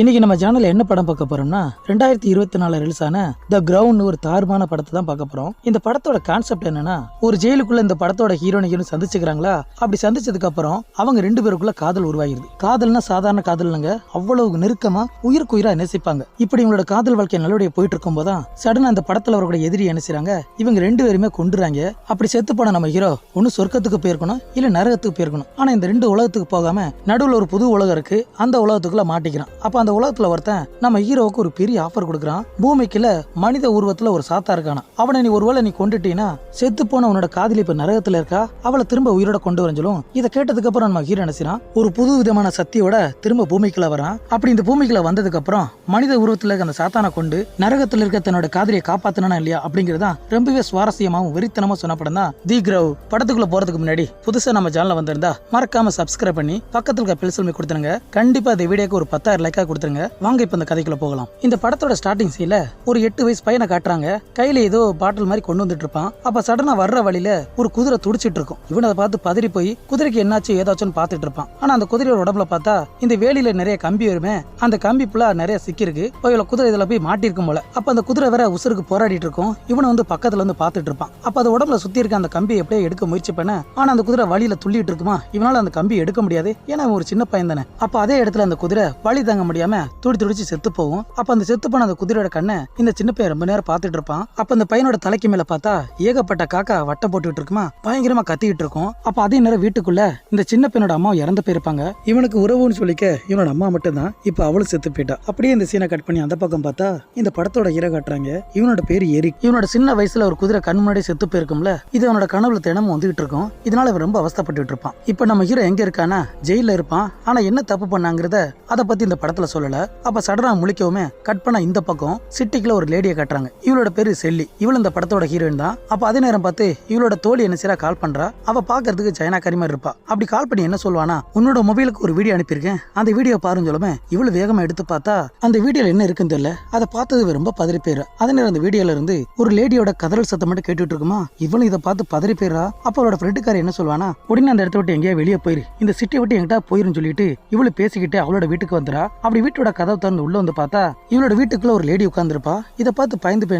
இன்னைக்கு நம்ம சேனல்ல என்ன படம் பார்க்க போறோம்னா ரெண்டாயிரத்தி இருபத்தி நாலு ரிலீஸ் ஆன த கிரவுண்ட் ஒரு தாறுமான படத்தை தான் பார்க்க போறோம். இந்த படத்தோட கான்செப்ட் என்னன்னா ஒரு ஜெயிலுக்குள்ள இந்த படத்தோட ஹீரோனை ஹீரோ சந்திச்சுக்கிறாங்களா? அப்படி சந்திச்சதுக்கு அப்புறம் அவங்க ரெண்டு பேருக்குள்ள காதல் உருவாகிருது. காதல்னா சாதாரண காதல் அவ்வளவு நெருக்கமா உயிருக்கு உயிரா நேசிப்பாங்க. இப்படி இவங்களோட காதல் வாழ்க்கை நல்லபடியா போயிட்டு இருக்கும் போதான் சடனா அந்த படத்துல அவரோட எதிரி நினைச்சாங்க இவங்க ரெண்டு பேருமே கொண்டுறாங்க அப்படி செத்து போன நம்ம ஹீரோ ஒன்னு சொர்க்கத்துக்கு போயிருக்கணும் இல்ல நரகத்துக்கு போயிருக்கணும். ஆனா இந்த ரெண்டு உலகத்துக்கு போகாம நடுவுல ஒரு புது உலகம் இருக்கு அந்த உலகத்துக்குள்ள மாட்டிக்கிறான். அப்ப அந்த உலகத்துல ஒருத்தன் நம்ம ஹீரோவுக்கு ஒரு பெரிய ஆஃபர் கொடுக்குறான். பூமிக்குள்ள மனித உருவத்துல ஒரு சாத்தா இருக்கானா? அவனை நீ ஒருவேளை நீ கொண்டுட்டீன்னா செத்து போன உன்னோட காதலி இப்ப நரகத்துல இருக்கா? அவளை திரும்ப உயிரோட கொண்டு வரஞ்சலும் இதை கேட்டதுக்கு அப்புறம் நம்ம ஹீரோ என்ன ஒரு புது விதமான சக்தியோட திரும்ப பூமிக்குள்ள வரான் அப்படி இந்த பூமிக்குள்ள வந்ததுக்கு அப்புறம் மனித உருவத்துல இருக்க அந்த சாத்தானை கொண்டு நரகத்துல இருக்க தன்னோட காதலியை காப்பாத்தனா இல்லையா அப்படிங்கறதா ரொம்பவே சுவாரஸ்யமாவும் வெறித்தனமா சொன்ன படம் தான் தி கிரவ். படத்துக்குள்ள போறதுக்கு முன்னாடி புதுசா நம்ம சேனல்ல வந்திருந்தா மறக்காம சப்ஸ்கிரைப் பண்ணி பக்கத்துல இருக்க பெல்சல் கொடுத்துருங்க. கண்டிப்பா இந்த வீடியோக்கு ஒரு பத்தாயிரம் லைக்கா கொடுத்துருங்க. வாங்க இப்ப இந்த கதைக்குள்ள போகலாம். இந்த படத்தோட ஸ்டார்டிங் சீல ஒரு எட்டு வயசு பையனை காட்டுறாங்க. கையில ஏதோ பாட்டில் மாதிரி கொண்டு வந்துட்டு இருப்பான். அப்ப சடனா வர்ற வழியில ஒரு குதிரை துடிச்சிட்டு இருக்கும். இவனை அதை பார்த்து பதறி போய் குதிரைக்கு என்னாச்சு ஏதாச்சும் பார்த்துட்டு இருப்பான். ஆனா அந்த குதிரையோட உடம்புல பார்த்தா இந்த வேலியில நிறைய கம்பி வருமே அந்த கம்பி ஃபுல்லா நிறைய சிக்கிருக்கு போய் குதிரை இதுல போய் மாட்டிருக்கும் போல. அப்ப அந்த குதிரை வேற உசுருக்கு போராடிட்டு இருக்கும். இவனை வந்து பக்கத்துல வந்து பார்த்துட்டு இருப்பான். அப்ப அது உடம்புல சுத்தி இருக்க அந்த கம்பியை எப்படியே எடுக்க முயற்சி பண்ண ஆனா அந்த குதிரை வழியில துள்ளிட்டு இருக்குமா? இவனால அந்த கம்பி எடுக்க முடியாது. ஏன்னா ஒரு சின்ன பையன் தானே. அப்ப அதே இடத்துல அந்த குதிரை வழி தாங்க முடியாது. முடியாம துடி துடிச்சு செத்து போகும். அப்ப அந்த செத்து போன அந்த குதிரையோட கண்ணை இந்த சின்ன பையன் ரொம்ப நேரம் பார்த்துட்டு இருப்பான். அப்ப அந்த பையனோட தலைக்கு மேல பார்த்தா ஏகப்பட்ட காக்கா வட்டம் போட்டுட்டு இருக்குமா? பயங்கரமா கத்திக்கிட்டு இருக்கும். அப்ப அதே நேரம் வீட்டுக்குள்ள இந்த சின்ன பையனோட அம்மா இறந்து போயிருப்பாங்க. இவனுக்கு உறவுன்னு சொல்லிக்க இவனோட அம்மா மட்டும் தான் இப்ப அவளும் செத்து போயிட்டா. அப்படியே இந்த சீனை கட் பண்ணி அந்த பக்கம் பார்த்தா இந்த படத்தோட ஹீரோ காட்டுறாங்க. இவனோட பேரு எரிக் இவனோட சின்ன வயசுல ஒரு குதிரை கண் முன்னாடி செத்து போயிருக்கும்ல இது அவனோட கனவுல தினமும் வந்துகிட்டு இருக்கும். இதனால இவன் ரொம்ப அவஸ்தப்பட்டு இருப்பான். இப்ப நம்ம ஹீரோ எங்க இருக்கானா ஜெயில இருப்பான். ஆனா என்ன தப்பு பண்ணாங்கிறத அதை பத்தி இந்த படத்துல சொல்லல. அப்ப சடனா முழிக்கவுமே கட் பண்ண இந்த பக்கம் சிட்டிக்குள்ள ஒரு லேடியை கட்டுறாங்க. இவளோட பேரு செல்லி. இவள் இந்த படத்தோட ஹீரோயின் தான். அப்ப அதே நேரம் பார்த்து இவளோட தோழி என்ன செய்யறா கால் பண்றா. அவ பாக்குறதுக்கு சைனா கறி மாதிரி இருப்பா. அப்படி கால் பண்ணி என்ன சொல்லுவானா உன்னோட மொபைலுக்கு ஒரு வீடியோ அனுப்பியிருக்கேன். அந்த வீடியோ பாருன்னு சொல்லுமே இவ்வளவு வேகமா எடுத்து பார்த்தா அந்த வீடியோல என்ன இருக்குன்னு தெரியல. அதை பார்த்தது ரொம்ப பதறி போயிரு அதே நேரம் அந்த வீடியோல இருந்து ஒரு லேடியோட கதறல் சத்தம் மட்டும் கேட்டுட்டு இருக்குமா? இவளும் இதை பார்த்து பதறி போயிரா அப்ப அவளோட ஃப்ரெண்டுக்கார என்ன சொல்லுவானா உடனே அந்த இடத்த விட்டு எங்கேயா வெளியே போயிரு. இந்த சிட்டி விட்டு எங்கிட்ட போயிருன்னு சொல்லிட்டு இவளு பேசிக்கிட்டு அவளோட வீட்டுக்கு வந்துடா அப்படி வீட்டோட கதவை திறந்து உள்ள வந்து பார்த்தா இவளோட வீட்டுக்குள்ள ஒரு லேடி உட்காந்துருப்பா இதை பார்த்து பயந்து போய்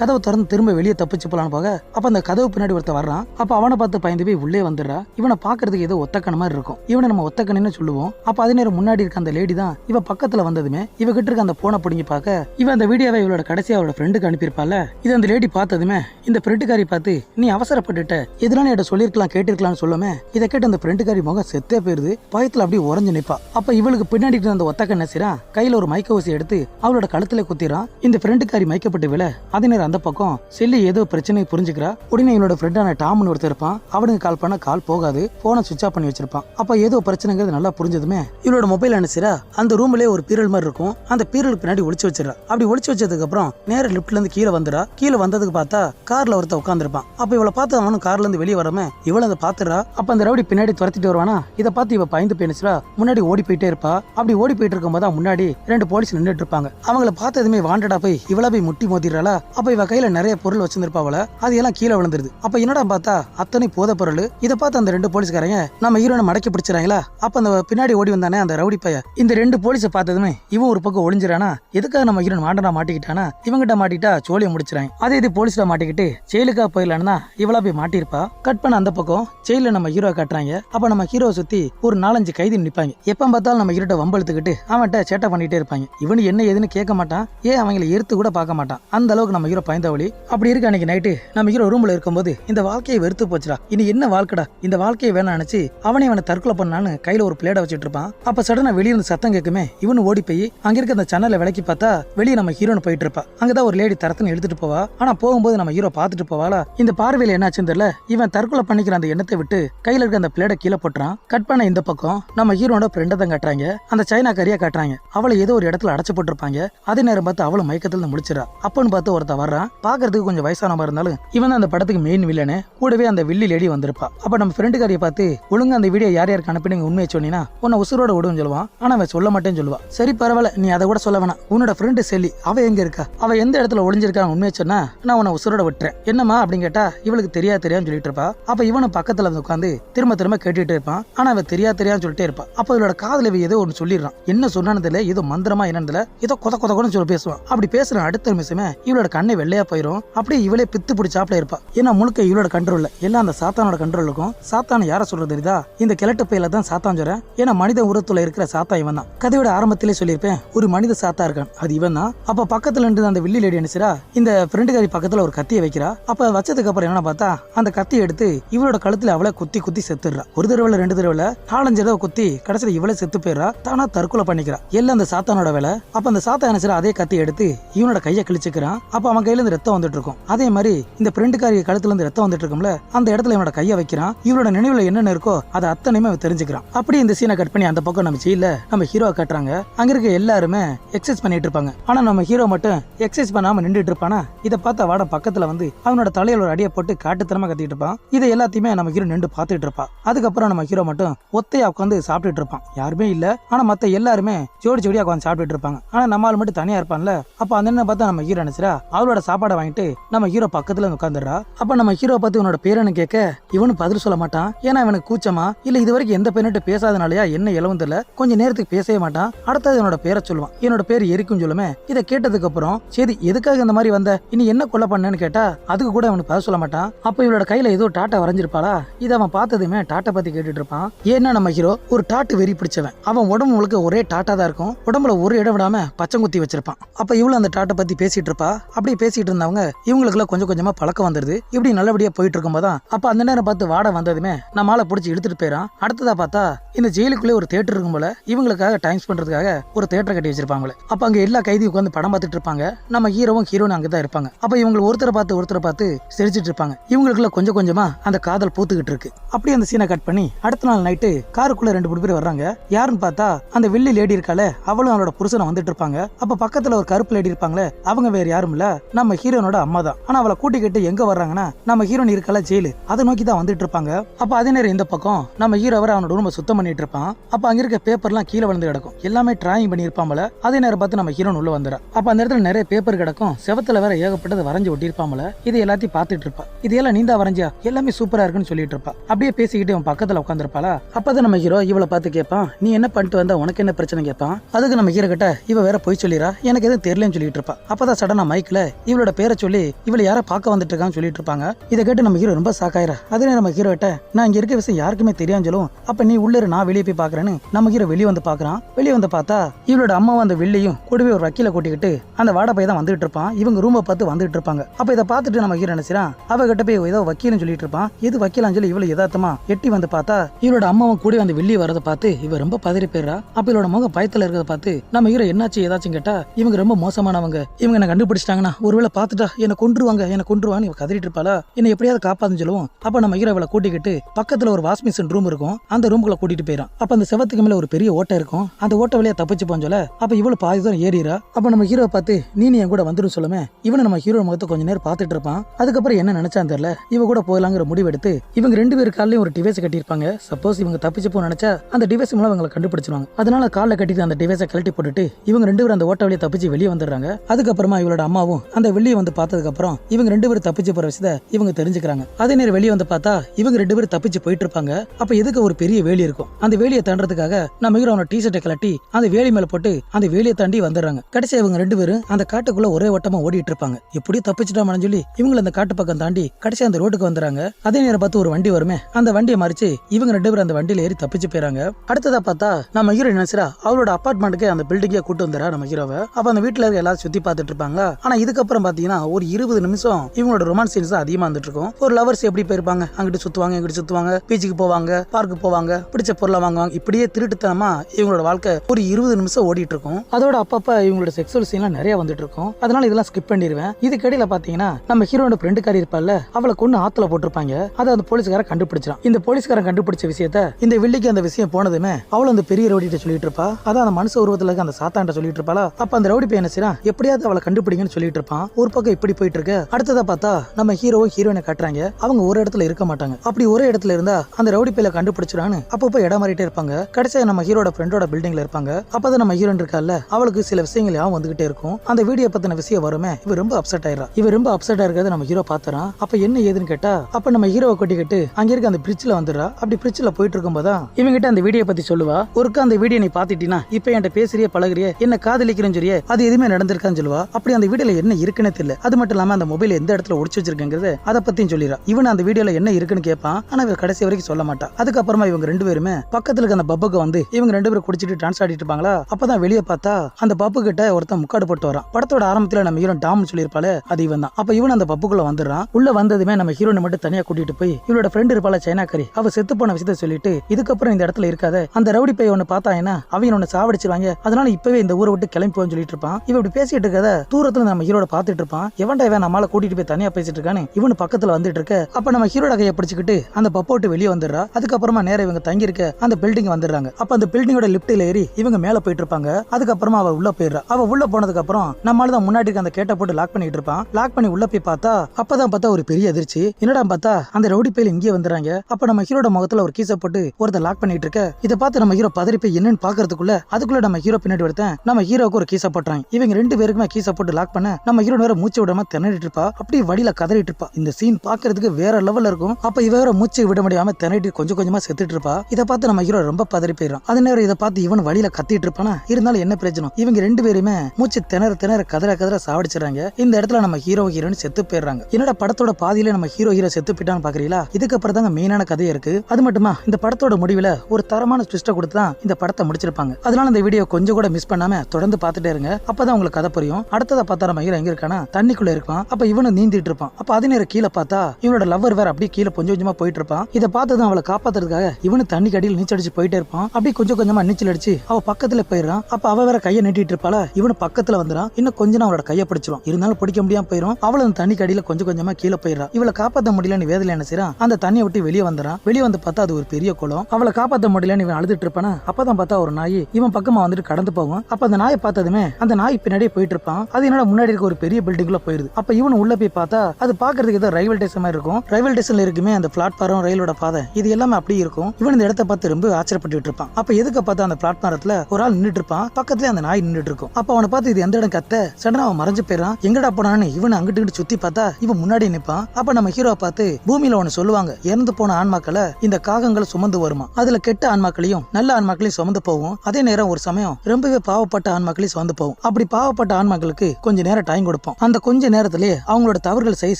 கதவை திறந்து திரும்ப வெளியே தப்பிச்சு போலான்னு போக அப்ப அந்த கதவு பின்னாடி ஒருத்தன் வர்றான். அப்ப அவனை பார்த்து பயந்து போய் உள்ளே வந்துடுறா. இவனை பாக்குறதுக்கு ஏதோ ஒத்தக்கண மாதிரி இருக்கும். இவனை நம்ம ஒத்தக்கணும்னு சொல்லுவோம். அப்ப அதே நேரம் முன்னாடி இருக்க அந்த லேடி தான் இவ பக்கத்துல வந்ததுமே இவகிட்ட இருக்க அந்த போனை பிடிங்கி பார்க்க இவ அந்த வீடியோவை இவளோட கடைசி அவளோட ஃப்ரெண்டுக்கு அனுப்பியிருப்பால. இது அந்த லேடி பார்த்ததுமே இந்த ஃப்ரெண்டுக்காரி பார்த்து நீ அவசரப்பட்டுட்ட. எதுனாலும் என்கிட்ட சொல்லியிருக்கலாம் கேட்டிருக்கலாம்னு சொல்லுமே. இதை கேட்டு அந்த ஃப்ரெண்டுக்காரி முகம் செத்தே போயிருது. பயத்துல அப்படியே உறைஞ்சு நிப்பா. அப்ப இவளுக்கு பின்னாடி இருந்த அந்த ஒத்தக்க பேசுறான் கையில ஒரு மைக்க ஊசி எடுத்து அவளோட கழுத்துல குத்திரான் இந்த ஃப்ரெண்டுக்காரி மயக்கப்பட்டு விழ. அதே நேரம் அந்த பக்கம் செல்லி ஏதோ பிரச்சனையை புரிஞ்சுக்கிறா? உடனே இவனோட ஃப்ரெண்டான டாம்னு ஒருத்தர் இருப்பான். அவனுக்கு கால் பண்ண கால் போகாது. போனை சுவிச் ஆஃப் பண்ணி வச்சிருப்பான். அப்ப ஏதோ பிரச்சனைங்கிறது நல்லா புரிஞ்சதுமே இவளோட மொபைல் அனுப்பிச்சிரா அந்த ரூம்லயே ஒரு பீரல் மாதிரி இருக்கும். அந்த பீரலுக்கு பின்னாடி ஒளிச்சு வச்சிடறா அப்படி ஒளிச்சு வச்சதுக்கு அப்புறம் நேர லிப்ட்ல இருந்து கீழே வந்துடா கீழே வந்ததுக்கு பார்த்தா கார்ல ஒருத்த உட்காந்துருப்பான் அப்ப இவளை பார்த்து அவனும் கார்ல இருந்து வெளியே வராம இவளை அதை பாத்துறா அப்ப அந்த ரவுடி பின்னாடி துரத்திட்டு வருவானா? இதை பார்த்து இவ பயந்து போயிடுச்சுரா முன்னாடி ஓடி போயிட்டே இருப்பா. அப்படி ஓடி போயிட்டு இருக்கும் தான் முன்னாடி ரெண்டு போலீஸ் நின்றுட்டு இருப்பாங்க அவங்கள பார்த்ததுமே வாண்டடா போய் இவள போய் முட்டி மோதிடுறாளா? அப்ப இவ கையில நிறைய பொருள் வச்சிருந்திருப்பாவல அது எல்லாம் கீழே விழுந்துருது. அப்ப என்னடா பார்த்தா அத்தனை போத பொருள் இதை பார்த்து அந்த ரெண்டு போலீஸ்காரங்க நம்ம ஹீரோனை மடக்கி பிடிச்சாங்களா அப்ப அந்த பின்னாடி ஓடி வந்தானே அந்த ரவுடி பைய இந்த ரெண்டு போலீஸை பார்த்ததுமே இவன் ஒரு பக்கம் ஒளிஞ்சிரானா எதுக்காக நம்ம ஹீரோன் வாண்டடா மாட்டிக்கிட்டானா? இவங்கிட்ட மாட்டிக்கிட்டா சோழியை முடிச்சிறாங்க அதே இது போலீஸ்ல மாட்டிக்கிட்டு ஜெயிலுக்கா போயிடலான்னா இவ்வளவு இவளா போய் மாட்டியிருப்பா? கட் பண்ண அந்த பக்கம் ஜெயில நம்ம ஹீரோ காட்டுறாங்க. அப்ப நம்ம ஹீரோ சுத்தி ஒரு நாலஞ்சு கைதி நிப்பாங்க. எப்ப பார்த்தாலும் நம்ம ஹீரோட்ட வம்பெழுத்துக்கிட்டு அவன் சேட்டை பண்ணிட்டே இருப்பாங்க. இவனு என்ன ஏதுன்னு கேட்க மாட்டான். ஏன் அவங்களை எரித்து கூட பார்க்க மாட்டான். அந்த அளவுக்கு நம்ம ஹீரோ பயந்தவழி அப்படி இருக்கு அன்னைக்கு நைட்டு நம்ம ஹீரோ ரூம்ல இருக்கும்போது இந்த வாழ்க்கையை வெறுத்து போச்சுடா. இனி என்ன வாழ்க்கடா? இந்த வாழ்க்கையை வேணாம் நினைச்சு அவனே அவனை தற்கொலை பண்ணான்னு கையில ஒரு பிளேட வச்சுட்டு இருப்பான். அப்ப சடனா வெளியே இருந்து சத்தம் கேட்குமே இவனு ஓடி போய் அங்க இருக்க அந்த சன்னல விலக்கி பார்த்தா வெளியே நம்ம ஹீரோனு போயிட்டு இருப்பா. அங்கதான் ஒரு லேடி தரத்துன்னு எடுத்துட்டு போவா. ஆனா போகும்போது நம்ம ஹீரோ பார்த்துட்டு போவாளா? இந்த பார்வையில என்னாச்சுன்னு தெரியல. இவன் தற்கொலை பண்ணிக்கிற அந்த எண்ணத்தை விட்டு கையில இருக்க அந்த பிளேட கீழே போட்டுறான். கட் பண்ண இந்த பக்கம் நம்ம ஹீரோட ஃப்ரெண்டை தான் காட்டுறாங்க. அந்த சைனா கறியா காட்டுறாங்க. அவளை ஏதோ ஒரு இடத்துல அடைச்சு போட்டிருப்பாங்க அதே நேரம் பார்த்து அவளும் மயக்கத்துல இருந்து முடிச்சிடா அப்பன்னு பார்த்து ஒருத்த வர்றான். பாக்குறதுக்கு கொஞ்சம் வயசானவா இருந்தாலும் இவன் அந்த படத்துக்கு மெயின் வில்லனு கூடவே அந்த வில்லி லேடி வந்திருப்பா. அப்ப நம்ம ஃப்ரெண்டுக்காரியை பார்த்து ஒழுங்கா அந்த வீடியோ யார் யாருக்கு அனுப்பினீங்க உண்மையை சொன்னீங்கன்னா உன்னை உசுரோட விடுன்னு சொல்லுவான். ஆனா அவன் சொல்ல மாட்டேன்னு சொல்லுவா. சரி பரவாயில்ல. நீ அதை கூட சொல்ல வேணாம். உன்னோட ஃப்ரெண்டு செல்லி. அவ எங்க இருக்கா? அவ எந்த இடத்துல ஒளிஞ்சிருக்கா உண்மையை சொன்னா நான் உன்னை உசுரோட விட்டுறேன். என்னம்மா? அப்படின்னு கேட்டா இவளுக்கு தெரியா தெரியான்னு சொல்லிட்டு இருப்பா. அப்ப இவனும் பக்கத்துல வந்து உட்காந்து திரும்ப திரும்ப கேட்டுட்டு இருப்பான். ஆனா அவன் தெரியா தெரியான்னு சொல்லிட்டே இருப்பா. அப்ப இவளோட காதல இவ ஏதோ ஒன்று சொல்லிடுறான். என்ன சொன்னா என்னன்னு இது ஏதோ மந்திரமா என்னன்னு ஏதோ கொத கொத கொதன்னு சொல்லி பேசுவான். அப்படி பேசுற அடுத்த நிமிஷமே இவளோட கண்ணை வெள்ளையா போயிடும் அப்படியே இவளே பித்து பிடிச்சாப்ல இருப்பா. ஏன்னா முழுக்க இவளோட கண்ட்ரோல்ல எல்லாம் அந்த சாத்தானோட கண்ட்ரோல் இருக்கும் சாத்தான் யார சொல்றது தெரியுதா? இந்த கிழட்டு பையில தான் சாத்தான் சொல்றேன். ஏன்னா மனித உருவத்துல இருக்கிற சாத்தா இவன் தான் கதையோட ஆரம்பத்திலே சொல்லியிருப்பேன். ஒரு மனித சாத்தா இருக்கான். அது இவன் தான் அப்ப பக்கத்துல இருந்து அந்த வில்லி லேடி நினைச்சா இந்த ஃப்ரெண்டுக்காரி பக்கத்துல ஒரு கத்தியை வைக்கிறா. அப்ப வச்சதுக்கு அப்புறம் என்ன பார்த்தா அந்த கத்தியை எடுத்து இவளோட கழுத்துல அவளை குத்தி குத்தி செத்துடுறா. ஒரு தடவை ரெண்டு தடவை நாலஞ்சு தடவை குத்தி கடைசியில இவளே செத்து போயிடுறா. தானா தற்கொலை பண்ணிக்கிறா. எல்லாம் அந்த சாத்தானோட வேலை. அப்ப அந்த சாத்தா என்ன அதே கத்தி எடுத்து இவனோட கையை கிழிச்சுக்கிறான். அப்ப அவன் கையில இருந்து ரத்தம் வந்துட்டு இருக்கும். அதே மாதிரி இந்த ஃப்ரெண்டுக்காரி கழுத்துல இருந்து ரத்தம் வந்துட்டு இருக்கும்ல அந்த இடத்துல இவனோட கையை வைக்கிறான். இவனோட நினைவுல என்னென்ன இருக்கோ அதை அத்தனையுமே அவன் தெரிஞ்சுக்கிறான். அப்படி இந்த சீனை கட் பண்ணி அந்த பக்கம் நம்ம ஜெயில நம்ம ஹீரோ கட்டுறாங்க. அங்க இருக்க எல்லாருமே எக்ஸசைஸ் பண்ணிட்டு இருப்பாங்க. ஆனா நம்ம ஹீரோ மட்டும் எக்ஸசைஸ் பண்ணாம நின்றுட்டு இருப்பானா? இதை பார்த்த வாட பக்கத்துல வந்து அவனோட தலையில ஒரு அடியை போட்டு காட்டுத்தனமா கத்திட்டு இருப்பான். இதை எல்லாத்தையுமே நம்ம ஹீரோ நின்று பார்த்துட்டு இருப்பான் அதுக்கப்புறம் நம்ம ஹீரோ மட்டும் ஒத்தையா உட்காந்து சாப்பிட்டுட்டு இருப்பான். யாருமே இல்ல. ஆனா மத்த எல்லாருமே ஜோடி ஜோடியா உட்காந்து சாப்பிட்டுட்டு இருப்பாங்க. ஆனா நம்ம ஆள் மட்டும் தனியா இருப்பான்ல? அப்ப அந்த என்ன பார்த்தா நம்ம ஹீரோ நினைச்சா அவளோட சாப்பாடை வாங்கிட்டு நம்ம ஹீரோ பக்கத்துல உட்காந்துடுறா அப்ப நம்ம ஹீரோ பார்த்து இவனோட பேரனு கேட்க இவனு பதில் சொல்ல மாட்டான். ஏன்னா இவனுக்கு கூச்சமா? இல்ல இது வரைக்கும் எந்த பேருன்ட்டு பேசாதனாலயா என்ன இலவும் தெரியல. கொஞ்சம் நேரத்துக்கு பேசவே மாட்டான். அடுத்தது என்னோட பேரை சொல்லுவான். என்னோட பேர் எரிக்கும் சொல்லுமே. இதை கேட்டதுக்கு அப்புறம் சரி எதுக்காக இந்த மாதிரி வந்த? இனி என்ன கொலை பண்ணேன்னு கேட்டா அதுக்கு கூட அவனுக்கு பதில் சொல்ல மாட்டான். அப்ப இவளோட கையில ஏதோ டாட்டா வரைஞ்சிருப்பாளா? இதை அவன் பார்த்ததுமே டாட்டா பத்தி கேட்டுட்டு இருப்பான். ஏன்னா நம்ம ஹீரோ ஒரு டாட்டு வெறி பிடிச்சவன். அவன் உடம்பு முழுக்க ஒரே டாட்டா தான் இருக்கும். உடம்புல ஒரு இடம் விடாம பச்சைங்குத்தி வச்சிருப்பான். அப்ப இவ்வளவு அந்த டாட்டை பத்தி பேசிட்டு இருப்பா. அப்படியே பேசிட்டு இருந்தவங்க இவங்களுக்குள்ள கொஞ்சம் கொஞ்சமா பழக்கம் வந்துருது. இப்படி நல்லபடியா போயிட்டு இருக்கும்போதான் அப்ப அந்த நேரம் பார்த்து வாட வந்ததுமே நம்ம ஆளை பிடிச்சி எடுத்துட்டு போயிடான் அடுத்ததா பார்த்தா இந்த ஜெயிலுக்குள்ளே ஒரு தேட்டர் இருக்கும் போல இவங்களுக்காக டைம் பண்றதுக்காக ஒரு தேட்டர் கட்டி வச்சிருப்பாங்களே. அப்ப அங்க எல்லா கைதியும் உட்காந்து படம் பார்த்துட்டு இருப்பாங்க. நம்ம ஹீரோவும் ஹீரோனும் அங்கதான் இருப்பாங்க. அப்ப இவங்க ஒருத்தரை பார்த்து ஒருத்தரை பார்த்து சிரிச்சிட்டு இருப்பாங்க. இவங்களுக்குள்ள கொஞ்சம் கொஞ்சமா அந்த காதல் பூத்துக்கிட்டு இருக்கு. அப்படியே அந்த சீனை கட் பண்ணி அடுத்த நாள் நைட்டு காருக்குள்ள ரெண்டு மூணு பேர் வர்றாங்க. யாருன்னு பார்த்தா அந்த வெள்ளி லேடி இருக்கால அவளும் அவளோட புருஷனை வந்துட்டு இருப்பாங்க. அப்ப பக்கத்துல ஒரு கருப்பு லேடி இருப்பாங்களே அவங்க வேற யாரும் இல்ல. நம்ம ஹீரோனோட அம்மா தான். ஆனா அவளை கூட்டிக்கிட்டு எங்க வர்றாங்கன்னா நம்ம ஹீரோன் இருக்கல ஜெயிலு. அதை நோக்கி தான் வந்துட்டு இருப்பாங்க. அப்ப அதே நேரம் இந்த பக்கம் நம்ம ஹீரோ வர அவனோட ரூமை சுத்தம் பண்ணிட்டு இருப்பான். அப்ப அங்க இருக்க பேப்பர்லாம் கீழே விழுந்து கிடக்கும். எல்லாமே டிராயிங் பண்ணியிருப்பாமல அதே நேரம் பார்த்து நம்ம ஹீரோன் உள்ள வந்துடா அப்ப அந்த இடத்துல நிறைய பேப்பர் கிடக்கும். செவத்துல வேற ஏகப்பட்டது வரைஞ்சு ஒட்டியிருப்பாமல இது எல்லாத்தையும் பார்த்துட்டு இருப்பா. இதையெல்லாம் நீந்தா வரைஞ்சியா எல்லாமே சூப்பரா இருக்குன்னு சொல்லிட்டு இருப்பா. அப்படியே பேசிக்கிட்டு அவன் பக்கத்துல உட்காந்துருப்பாளா அப்பதான் நம்ம ஹீரோ இவளை பார்த்து கேட்பான் நீ என்ன பண்ணிட்டு வந்தா? உனக்கு என்ன பிரச்சனை? கேட்பான் அதுக்கு நம்ம ஹீரோ கிட்ட இவ வேற போய் சொல்லிடுறா எனக்கு எதுவும் தெரியலன்னு சொல்லிட்டு இருப்பா. அப்பதான் சடனா மைக்ல இவளோட பேரை சொல்லி இவளை யார பார்க்க வந்துட்டு இருக்கான்னு சொல்லிட்டு இருப்பாங்க. இதை கேட்டு நம்ம ஹீரோ ரொம்ப சாக்காயிரா அதே நம்ம ஹீரோ கிட்ட நான் இங்க இருக்க விஷயம் யாருக்குமே தெரியாஞ்சலும் சொல்லும். அப்ப நீ உள்ள நான் வெளியே போய் பாக்குறேன்னு நம்ம ஹீரோ வெளியே வந்து பாக்குறான் வெளியே வந்து பார்த்தா இவளோட அம்மாவும் அந்த வெள்ளியும் கூடவே ஒரு வக்கீல கூட்டிக்கிட்டு அந்த வாட பையன் தான் வந்துட்டு இருப்பான். இவங்க ரூமை பார்த்து வந்துட்டு இருப்பாங்க. அப்ப இதை பார்த்துட்டு நம்ம ஹீரோ நினைச்சான் அவ கிட்ட போய் ஏதோ வக்கீல்னு சொல்லிட்டு இருப்பான். எது வக்கீலான்னு சொல்லி இவ்வளவு யதார்த்தமா எட்டி வந்து பார்த்தா இவளோட அம்மாவும் கூட வந்து வெளியே வரதை பார்த்து இவ ரொம்ப பதறி போயிடுறா. அப்ப இவளோட முகம் பயத்துல இருக்கிறத பார்த்து நம்ம ஹீரோ என்னாச்சு ஏதாச்சும் கேட்டா இவங்க ரொம்ப மோசமானவங்க. இவங்க என்ன கண்டுபிடிச்சிட்டாங்கன்னா ஒருவேளை பார்த்துட்டா என்ன கொண்டுருவாங்க என்ன கொன்றுவான்னு இவ கதறிட்டு இருப்பாளா? என்ன எப்படியாவது காப்பாதுன்னு சொல்லுவோம். அப்ப நம்ம ஹீரோ இவளை கூட்டிக்கிட்டு பக்கத்துல ஒரு வாஷ் மிஷின் ரூம் இருக்கும். அந்த ரூமுக்குள்ள கூட்டிட்டு போயிடும் அப்ப அந்த செவத்துக்கு மேல ஒரு பெரிய ஓட்டை இருக்கும். அந்த ஓட்டை வழியா தப்பிச்சு போஞ்சோல அப்ப இவ்வளவு பாதி தூரம் ஏறிறா அப்ப நம்ம ஹீரோ பார்த்து நீ என் கூட வந்துடும் சொல்லுமே. இவனை நம்ம ஹீரோ முகத்தை கொஞ்ச நேரம் பார்த்துட்டு இருப்பான். அதுக்கப்புறம் என்ன நினைச்சான் தெரியல. இவ கூட போகலாங்கிற முடிவு எடுத்து இவங்க ரெண்டு பேர் காலையும் ஒரு டிவைஸ் கட்டியிருப்பாங்க. சப்போஸ் இவங்க தப்பிச்சு போ நினைச்சா அந்த டிவைஸ் மூலம் அவங்களை கண்டுபிடிச்சிருவாங்க. அதனால காலில் கட்டிட்டு அந்த டிவைஸை கழட்டி போட்டுட்டு இவங்க ரெண்டு பேரும் அந்த ஓட்ட வழியை தப்பிச்சு வெளியே வந்துடுறாங்க. அதுக்கப்புறமா இவளோட அம்மாவும் அந்த வெளியே வந்து பார்த்ததுக்கு அப்புறம் இவங்க ரெண்டு பேரும் தப்பிச்சு போற விஷயத்த இவங்க தெரிஞ்சுக்கிறாங்க. அதே நேரம் வெளியே வந்து பார்த்தா இவங்க ரெண்டு பேரும் தப்பிச்சு போயிட்டு இருப்பாங்க. அப்ப எதுக்கு ஒரு பெரிய வேலி இருக்கும்? அந்த வேலியை தாண்டறதுக்காக நம்ம ஹீரோ அவனோட டிஷர்ட்டை கலட்டி அந்த வேலி மேல போட்டு அந்த வேலியை தாண்டி வந்துடுறாங்க. கடைசியா இவங்க ரெண்டு பேரும் அந்த காட்டுக்குள்ள ஒரே ஓட்டமா ஓடிட்டு இருப்பாங்க. எப்படியும் தப்பிச்சுட்டாமனு சொல்லி இவங்களை அந்த காட்டு பக்கம் தாண்டி கடைசியா அந்த ரோட்டுக்கு வந்துறாங்க அதே நேரம் பார்த்து ஒரு வண்டி வருமே அந்த வண்டியை மறிச்சு இவங்க ரெண்டு பேரும் அந்த வண்டியில ஏறி தப்பிச்சு போயிறாங்க. அடுத்ததா பார்த்தா நம்ம ஹீரோ நினைச்சா அவளோட அபார்ட்மெண்ட்டுக்கு அந்த பில்டிங்கே கூட்டு வந்துறா நம்ம ஹீரோவை அப்ப அந்த வீட்டுல இருக்க எல்லாரும் சுத்தி பார்த்துட்டு இருப்பாங்க. ஆனா இதுக்கப்புறம் பாத்தீங்கன்னா ஒரு இருபது நிமிஷம் இவங்களோட ரொமான்ஸ் சீன்ஸ் தான் அதிகமா வந்துட்டு இருக்கும். ஒரு லவர்ஸ் எப்படி போயிருப்பாங்க? அங்கிட்டு சுத்துவாங்க இங்கிட்டு சுத்துவாங்க. பீச்சுக்கு போவாங்க பார்க்கு போவாங்க பிடிச்ச பொருளை வாங்குவாங்க. இப்படியே திருட்டுத்தனமா இவங்களோட வாழ்க்கை ஒரு இருபது நிமிஷம் ஓடிட்டு இருக்கும். அதோட அப்பப்ப இவங்களோட செக்ஸுவல் சீன்லாம் நிறைய வந்துட்டு இருக்கும். அதனால இதெல்லாம் ஸ்கிப் பண்ணிடுவேன் இதுக்கடையில பாத்தீங்கன்னா நம்ம ஹீரோட ஃப்ரெண்டுக்காரி இருப்பால அவளை கொண்டு ஆத்துல போட்டிருப்பாங்க. அதை அந்த போலீஸ்காரன் கண்டுபிடிச்சிடும் இந்த போலீஸ்காரன் கண்டுபிடிச்ச விஷயத்த இந்த வில்லிக்கு அந்த விஷயம் போனதுமே அவள் அந்த பெரிய ரோடிட்ட சொல்லிட்டு இருப்பா. அதான் அந்த மனுஷ உருவத்துல இருக்க அந்த சாத்தான்ட்ட சொல்லிட்டு இருப்பாளா? அப்ப அந்த ரவுடி பையன் என்ன எப்படியாவது அவளை கண்டுபிடிங்கன்னு சொல்லிட்டு இருப்பான். ஒரு பக்கம் இப்படி போயிட்டு இருக்கு. அடுத்ததா பார்த்தா நம்ம ஹீரோவும் ஹீரோயினை காட்டுறாங்க. அவங்க ஒரு இடத்துல இருக்க மாட்டாங்க. அப்படி ஒரே இடத்துல இருந்தா அந்த ரவுடி பையில கண்டுபிடிச்சிடான்னு அப்பப்போ இடம் மாறிட்டே இருப்பாங்க. கடைசியா நம்ம ஹீரோட ஃப்ரெண்டோட பில்டிங்ல இருப்பாங்க. அப்பதான் நம்ம ஹீரோயின் இருக்கால அவளுக்கு சில விஷயங்கள் யாவும் வந்துகிட்டே இருக்கும். அந்த வீடியோ பத்தின விஷயம் வருமே இவ ரொம்ப அப்செட் ஆயிரா இவ ரொம்ப அப்செட் ஆயிருக்கிறத நம்ம ஹீரோ பாத்துறான். அப்ப என்ன ஏதுன்னு கேட்டா அப்ப நம்ம ஹீரோவை கொட்டிக்கிட்டு அங்க இருக்க அந்த பிரிட்ஜ்ல வந்துடுறா. அப்படி பிரிட்ஜ்ல போயிட்டு இருக்கும்போதான் இவங்கிட்ட அந்த வீடியோ பத்தி சொல்லுவா. ஒருக்கா அந்த வீடியோ நீ பாத்துட்டீங்கன்னா என்னன்னா இப்ப என்கிட்ட பேசுறிய பழகுறியே என்ன காதலிக்கிறேன்னு சொல்லியே அது எதுவுமே நடந்திருக்கான்னு சொல்லுவா? அப்படி அந்த வீடியோல என்ன இருக்குன்னு தெரியல. அது மட்டும் இல்லாம அந்த மொபைல் எந்த இடத்துல ஒடிச்சு வச்சிருக்கேங்கிறது அதை பத்தியும் சொல்லிடுறா. இவன் அந்த வீடியோல என்ன இருக்குன்னு கேட்பான் ஆனா இவ கடைசி வரைக்கும் சொல்ல மாட்டா. அதுக்கப்புறமா இவங்க ரெண்டு பேருமே பக்கத்துல இருக்க அந்த பப்புக்கு வந்து இவங்க ரெண்டு பேரும் குடிச்சிட்டு டான்ஸ் ஆடிட்டு இருப்பாங்களா? அப்பதான் வெளியே பார்த்தா அந்த பப்பு கிட்ட ஒருத்தன் முக்காடு போட்டு வரான். படத்தோட ஆரம்பத்துல நம்ம ஹீரோ டாம்னு சொல்லியிருப்பாலே அது இவன் தான். அப்ப இவன் அந்த பப்புக்குள்ள வந்துடுறான். உள்ள வந்ததுமே நம்ம ஹீரோனை மட்டும் தனியா கூட்டிட்டு போய் இவனோட ஃப்ரெண்ட் இருப்பாள சைனாக்கரி அவ செத்து போன விஷயத்த சொல்லிட்டு இதுக்கப்புறம் இந்த இடத்துல இருக்காத அந்த ரவுடி பைய ஒன்னு பார்த்தா அவன் ஒன்னு சாவடிச்சிருவாங்க. அதனால இப்பவே இந்த ஊரை விட்டு கிளம்பி போன்னு சொல்லிட்டு இருப்பான். இவன் இப்படி பேசிட்டு இருக்கத தூரத்துல நம்ம ஹீரோட பாத்துட்டு இருப்பான். எவன்டா இவன் நம்மளால கூட்டிட்டு போய் தனியா பேசிட்டு இருக்கான்னு இவனு பக்கத்துல வந்துட்டு இருக்க. அப்ப நம்ம ஹீரோட கையை பிடிச்சிக்கிட்டு அந்த பப்போட்டு வெளியே வந்துடுறா. அதுக்கப்புறமா நேரம் இவங்க தங்கி இருக்க அந்த பில்டிங் வந்துடுறாங்க. அப்ப அந்த பில்டிங்கோட லிப்டில் ஏறி இவங்க மேல போயிட்டு இருப்பாங்க. அதுக்கப்புறமா அவ உள்ள போயிடுறா. அவ உள்ள போனதுக்கு அப்புறம் நம்மளால தான் முன்னாடி இருக்க அந்த கேட்ட போட்டு லாக் பண்ணிட்டு இருப்பான். லாக் பண்ணி உள்ள போய் பார்த்தா அப்பதான் பார்த்தா ஒரு பெரிய அதிர்ச்சி. என்னடா பார்த்தா அந்த ரவுடி பேல் இங்கே வந்துறாங்க அப்ப நம்ம ஹீரோட முகத்துல ஒரு கீசை போட்டு ஒருத்தர் லாக் பண்ணிட்டு இருக்க. இதை பார்த்து நம்ம ஹீரோ பதறி போய் என்னன்னு பாக்குறதுக்குள்ள அதுக்குள்ள நம்ம ஹீரோ பின்னாடி ஒருத்தன் நம்ம ஹீரோக்கு ஒரு கீசை போட்டுறாங்க இவங்க ரெண்டு பேருக்குமே கீசை போட்டு லாக் பண்ண நம்ம ஹீரோ வேற மூச்சு விடாம திணறிட்டு இருப்பா. அப்படியே வழியில கதறிட்டு இருப்பா. இந்த சீன் பாக்குறதுக்கு வேற லெவல்ல இருக்கும். அப்ப இவ வேற மூச்சு விட முடியாம திணறிட்டு கொஞ்சம் கொஞ்சமா செத்துட்டு இருப்பா. இதை பார்த்து நம்ம ஹீரோ ரொம்ப பதறி போயிடும் அதே நேரம் இதை பார்த்து இவன் வழியில கத்திட்டு இருப்பானா? இருந்தாலும் என்ன பிரச்சனை இவங்க ரெண்டு பேருமே மூச்சு திணற திணற கதற கதற சாவடிச்சிடறாங்க. இந்த இடத்துல நம்ம ஹீரோ ஹீரோன்னு செத்து போயிடுறாங்க. என்னடா படத்தோட பாதியில நம்ம ஹீரோ ஹீரோ செத்து போயிட்டான்னு பாக்குறீங்களா? இதுக்கப்புறம் தாங்க மெயினான கதை இருக்கு. அது மட்டுமா? இந்த படத்தோட முடிவுல ஒரு தரமான ட்விஸ்ட கொடுத்து தான் இந்த படத்தை முடிச்சிருப்பாங்க. அதனால இந்த வீடியோ கொஞ்சம் கூட மிஸ் பண்ணாம தொடர்ந்து பார்த்துட்டே இருங்க. அப்பதான் உங்களுக்கு கதை புரியும். அடுத்ததை பார்த்தா நம்ம ஹீரோ எங்க இருக்கானா தண்ணிக்குள்ள இருப்பான். அப்ப இவனு நீந்திட்டு இருப்பான். அப்ப அதே நேரம் கீழே பார்த்தா இவனோட லவ்வர் வேற அப்படியே கீழே கொஞ்சம் கொஞ்சமா போயிட்டு இருப்பான். இதை பார்த்ததும் அவளை காப்பாத்துறதுக்காக இவனு தண்ணி கடியில் நீச்சல் அடிச்சு போயிட்டே இருப்பான். அப்படியே கொஞ்சம் கொஞ்சமா நீச்சல் அடிச்சு அவ பக்கத்துல போயிடுறான். அப்ப அவ வேற கையை நீட்டிட்டு இருப்பாள இவனு பக்கத்துல வந்துடும் இன்னும் கொஞ்சம் அவளோட கையை பிடிச்சிரும் இருந்தாலும் பிடிக்க முடியாம போயிரும். அவளும் தண்ணி கடியில கொஞ்சம் கொஞ்சமா கீழே போயிடுறான் இவளை காப்பாத்த முடியலன்னு வேதலை என்ன செய்யறான் அந்த தண்ணியை விட்டு வெளியே வந்துறான். வெளியே வந்து பார்த்தா அது ஒரு பெரிய குளம். அவளை காப்பாத்த முடியலன்னு இவன் அழுதுட்டு இருப்பானா? அப்பதான் பார்த்தா ஒரு நாய் இவன் பக்கமா வந்துட்டு கடந்து போகும் அப்ப அந்த நாயை பார்த்ததுமே அந்த நாய் பின்னாடியே போயிட்டு இருப்பான் அது என்னடா முன்னாடி இருக்க ஒரு பெரிய பில்டிங்குள்ள போயிருது. அப்ப இவன் உள்ள போய் பார்த்தா அது பாக்குறதுக்கு ஏதோ ரயில்வே ஸ்டேஷன் மாதிரி இருக்கும். ரயில்வே ஸ்டேஷன்ல இருக்குமே அந்த பிளாட்ஃபார்ம் ரயிலோட பாதை. இது எல்லாமே அப்படியே இருக்கும். இவன் இந்த இடத்த பார்த்து ரொம்ப ஆச்சரியப்பட்டு இருப்பான் அப்ப எதுக்கு பார்த்தா அந்த பிளாட்ஃபாரத்துல ஒரு ஆள் நின்றுட்டு இருப்பான். பக்கத்துல அந்த நாய் நின்றுட்டு இருக்கும். அப்ப அவனை பார்த்து இது எந்த இடம் கத்த? சடனா அவன் மறைஞ்சு போயிடான் எங்கடா போனான்னு இவன் அங்கிட்டு இங்கிட்டு சுத்தி பார்த்தா இவன் முன்னாடி நிப்பான். அப்ப நம்ம ஹீரோவை பார்த்து பூமியில ஒன்னு சொல்லுவாங்க. இறந்து போன ஆன்மாக்களை இந்த காகங்கள் சுமந்து வருமா? அதுல கெட்ட ஆன்மாக்களையும் நல்ல ஆன்மாக்களையும் சுமந்து போகும். அதே நேரம் ஒரு சமயம் ரொம்பவே பாவப்பட்ட ஆன்மாக்களையும் சுமந்து போகும். அப்படி பாவப்பட்ட ஆண்மக்களுக்கு கொஞ்ச நேரம் டைம் கொடுப்போம். அந்த கொஞ்ச நேரத்திலேயே அவங்களோட தவறுகள் சரி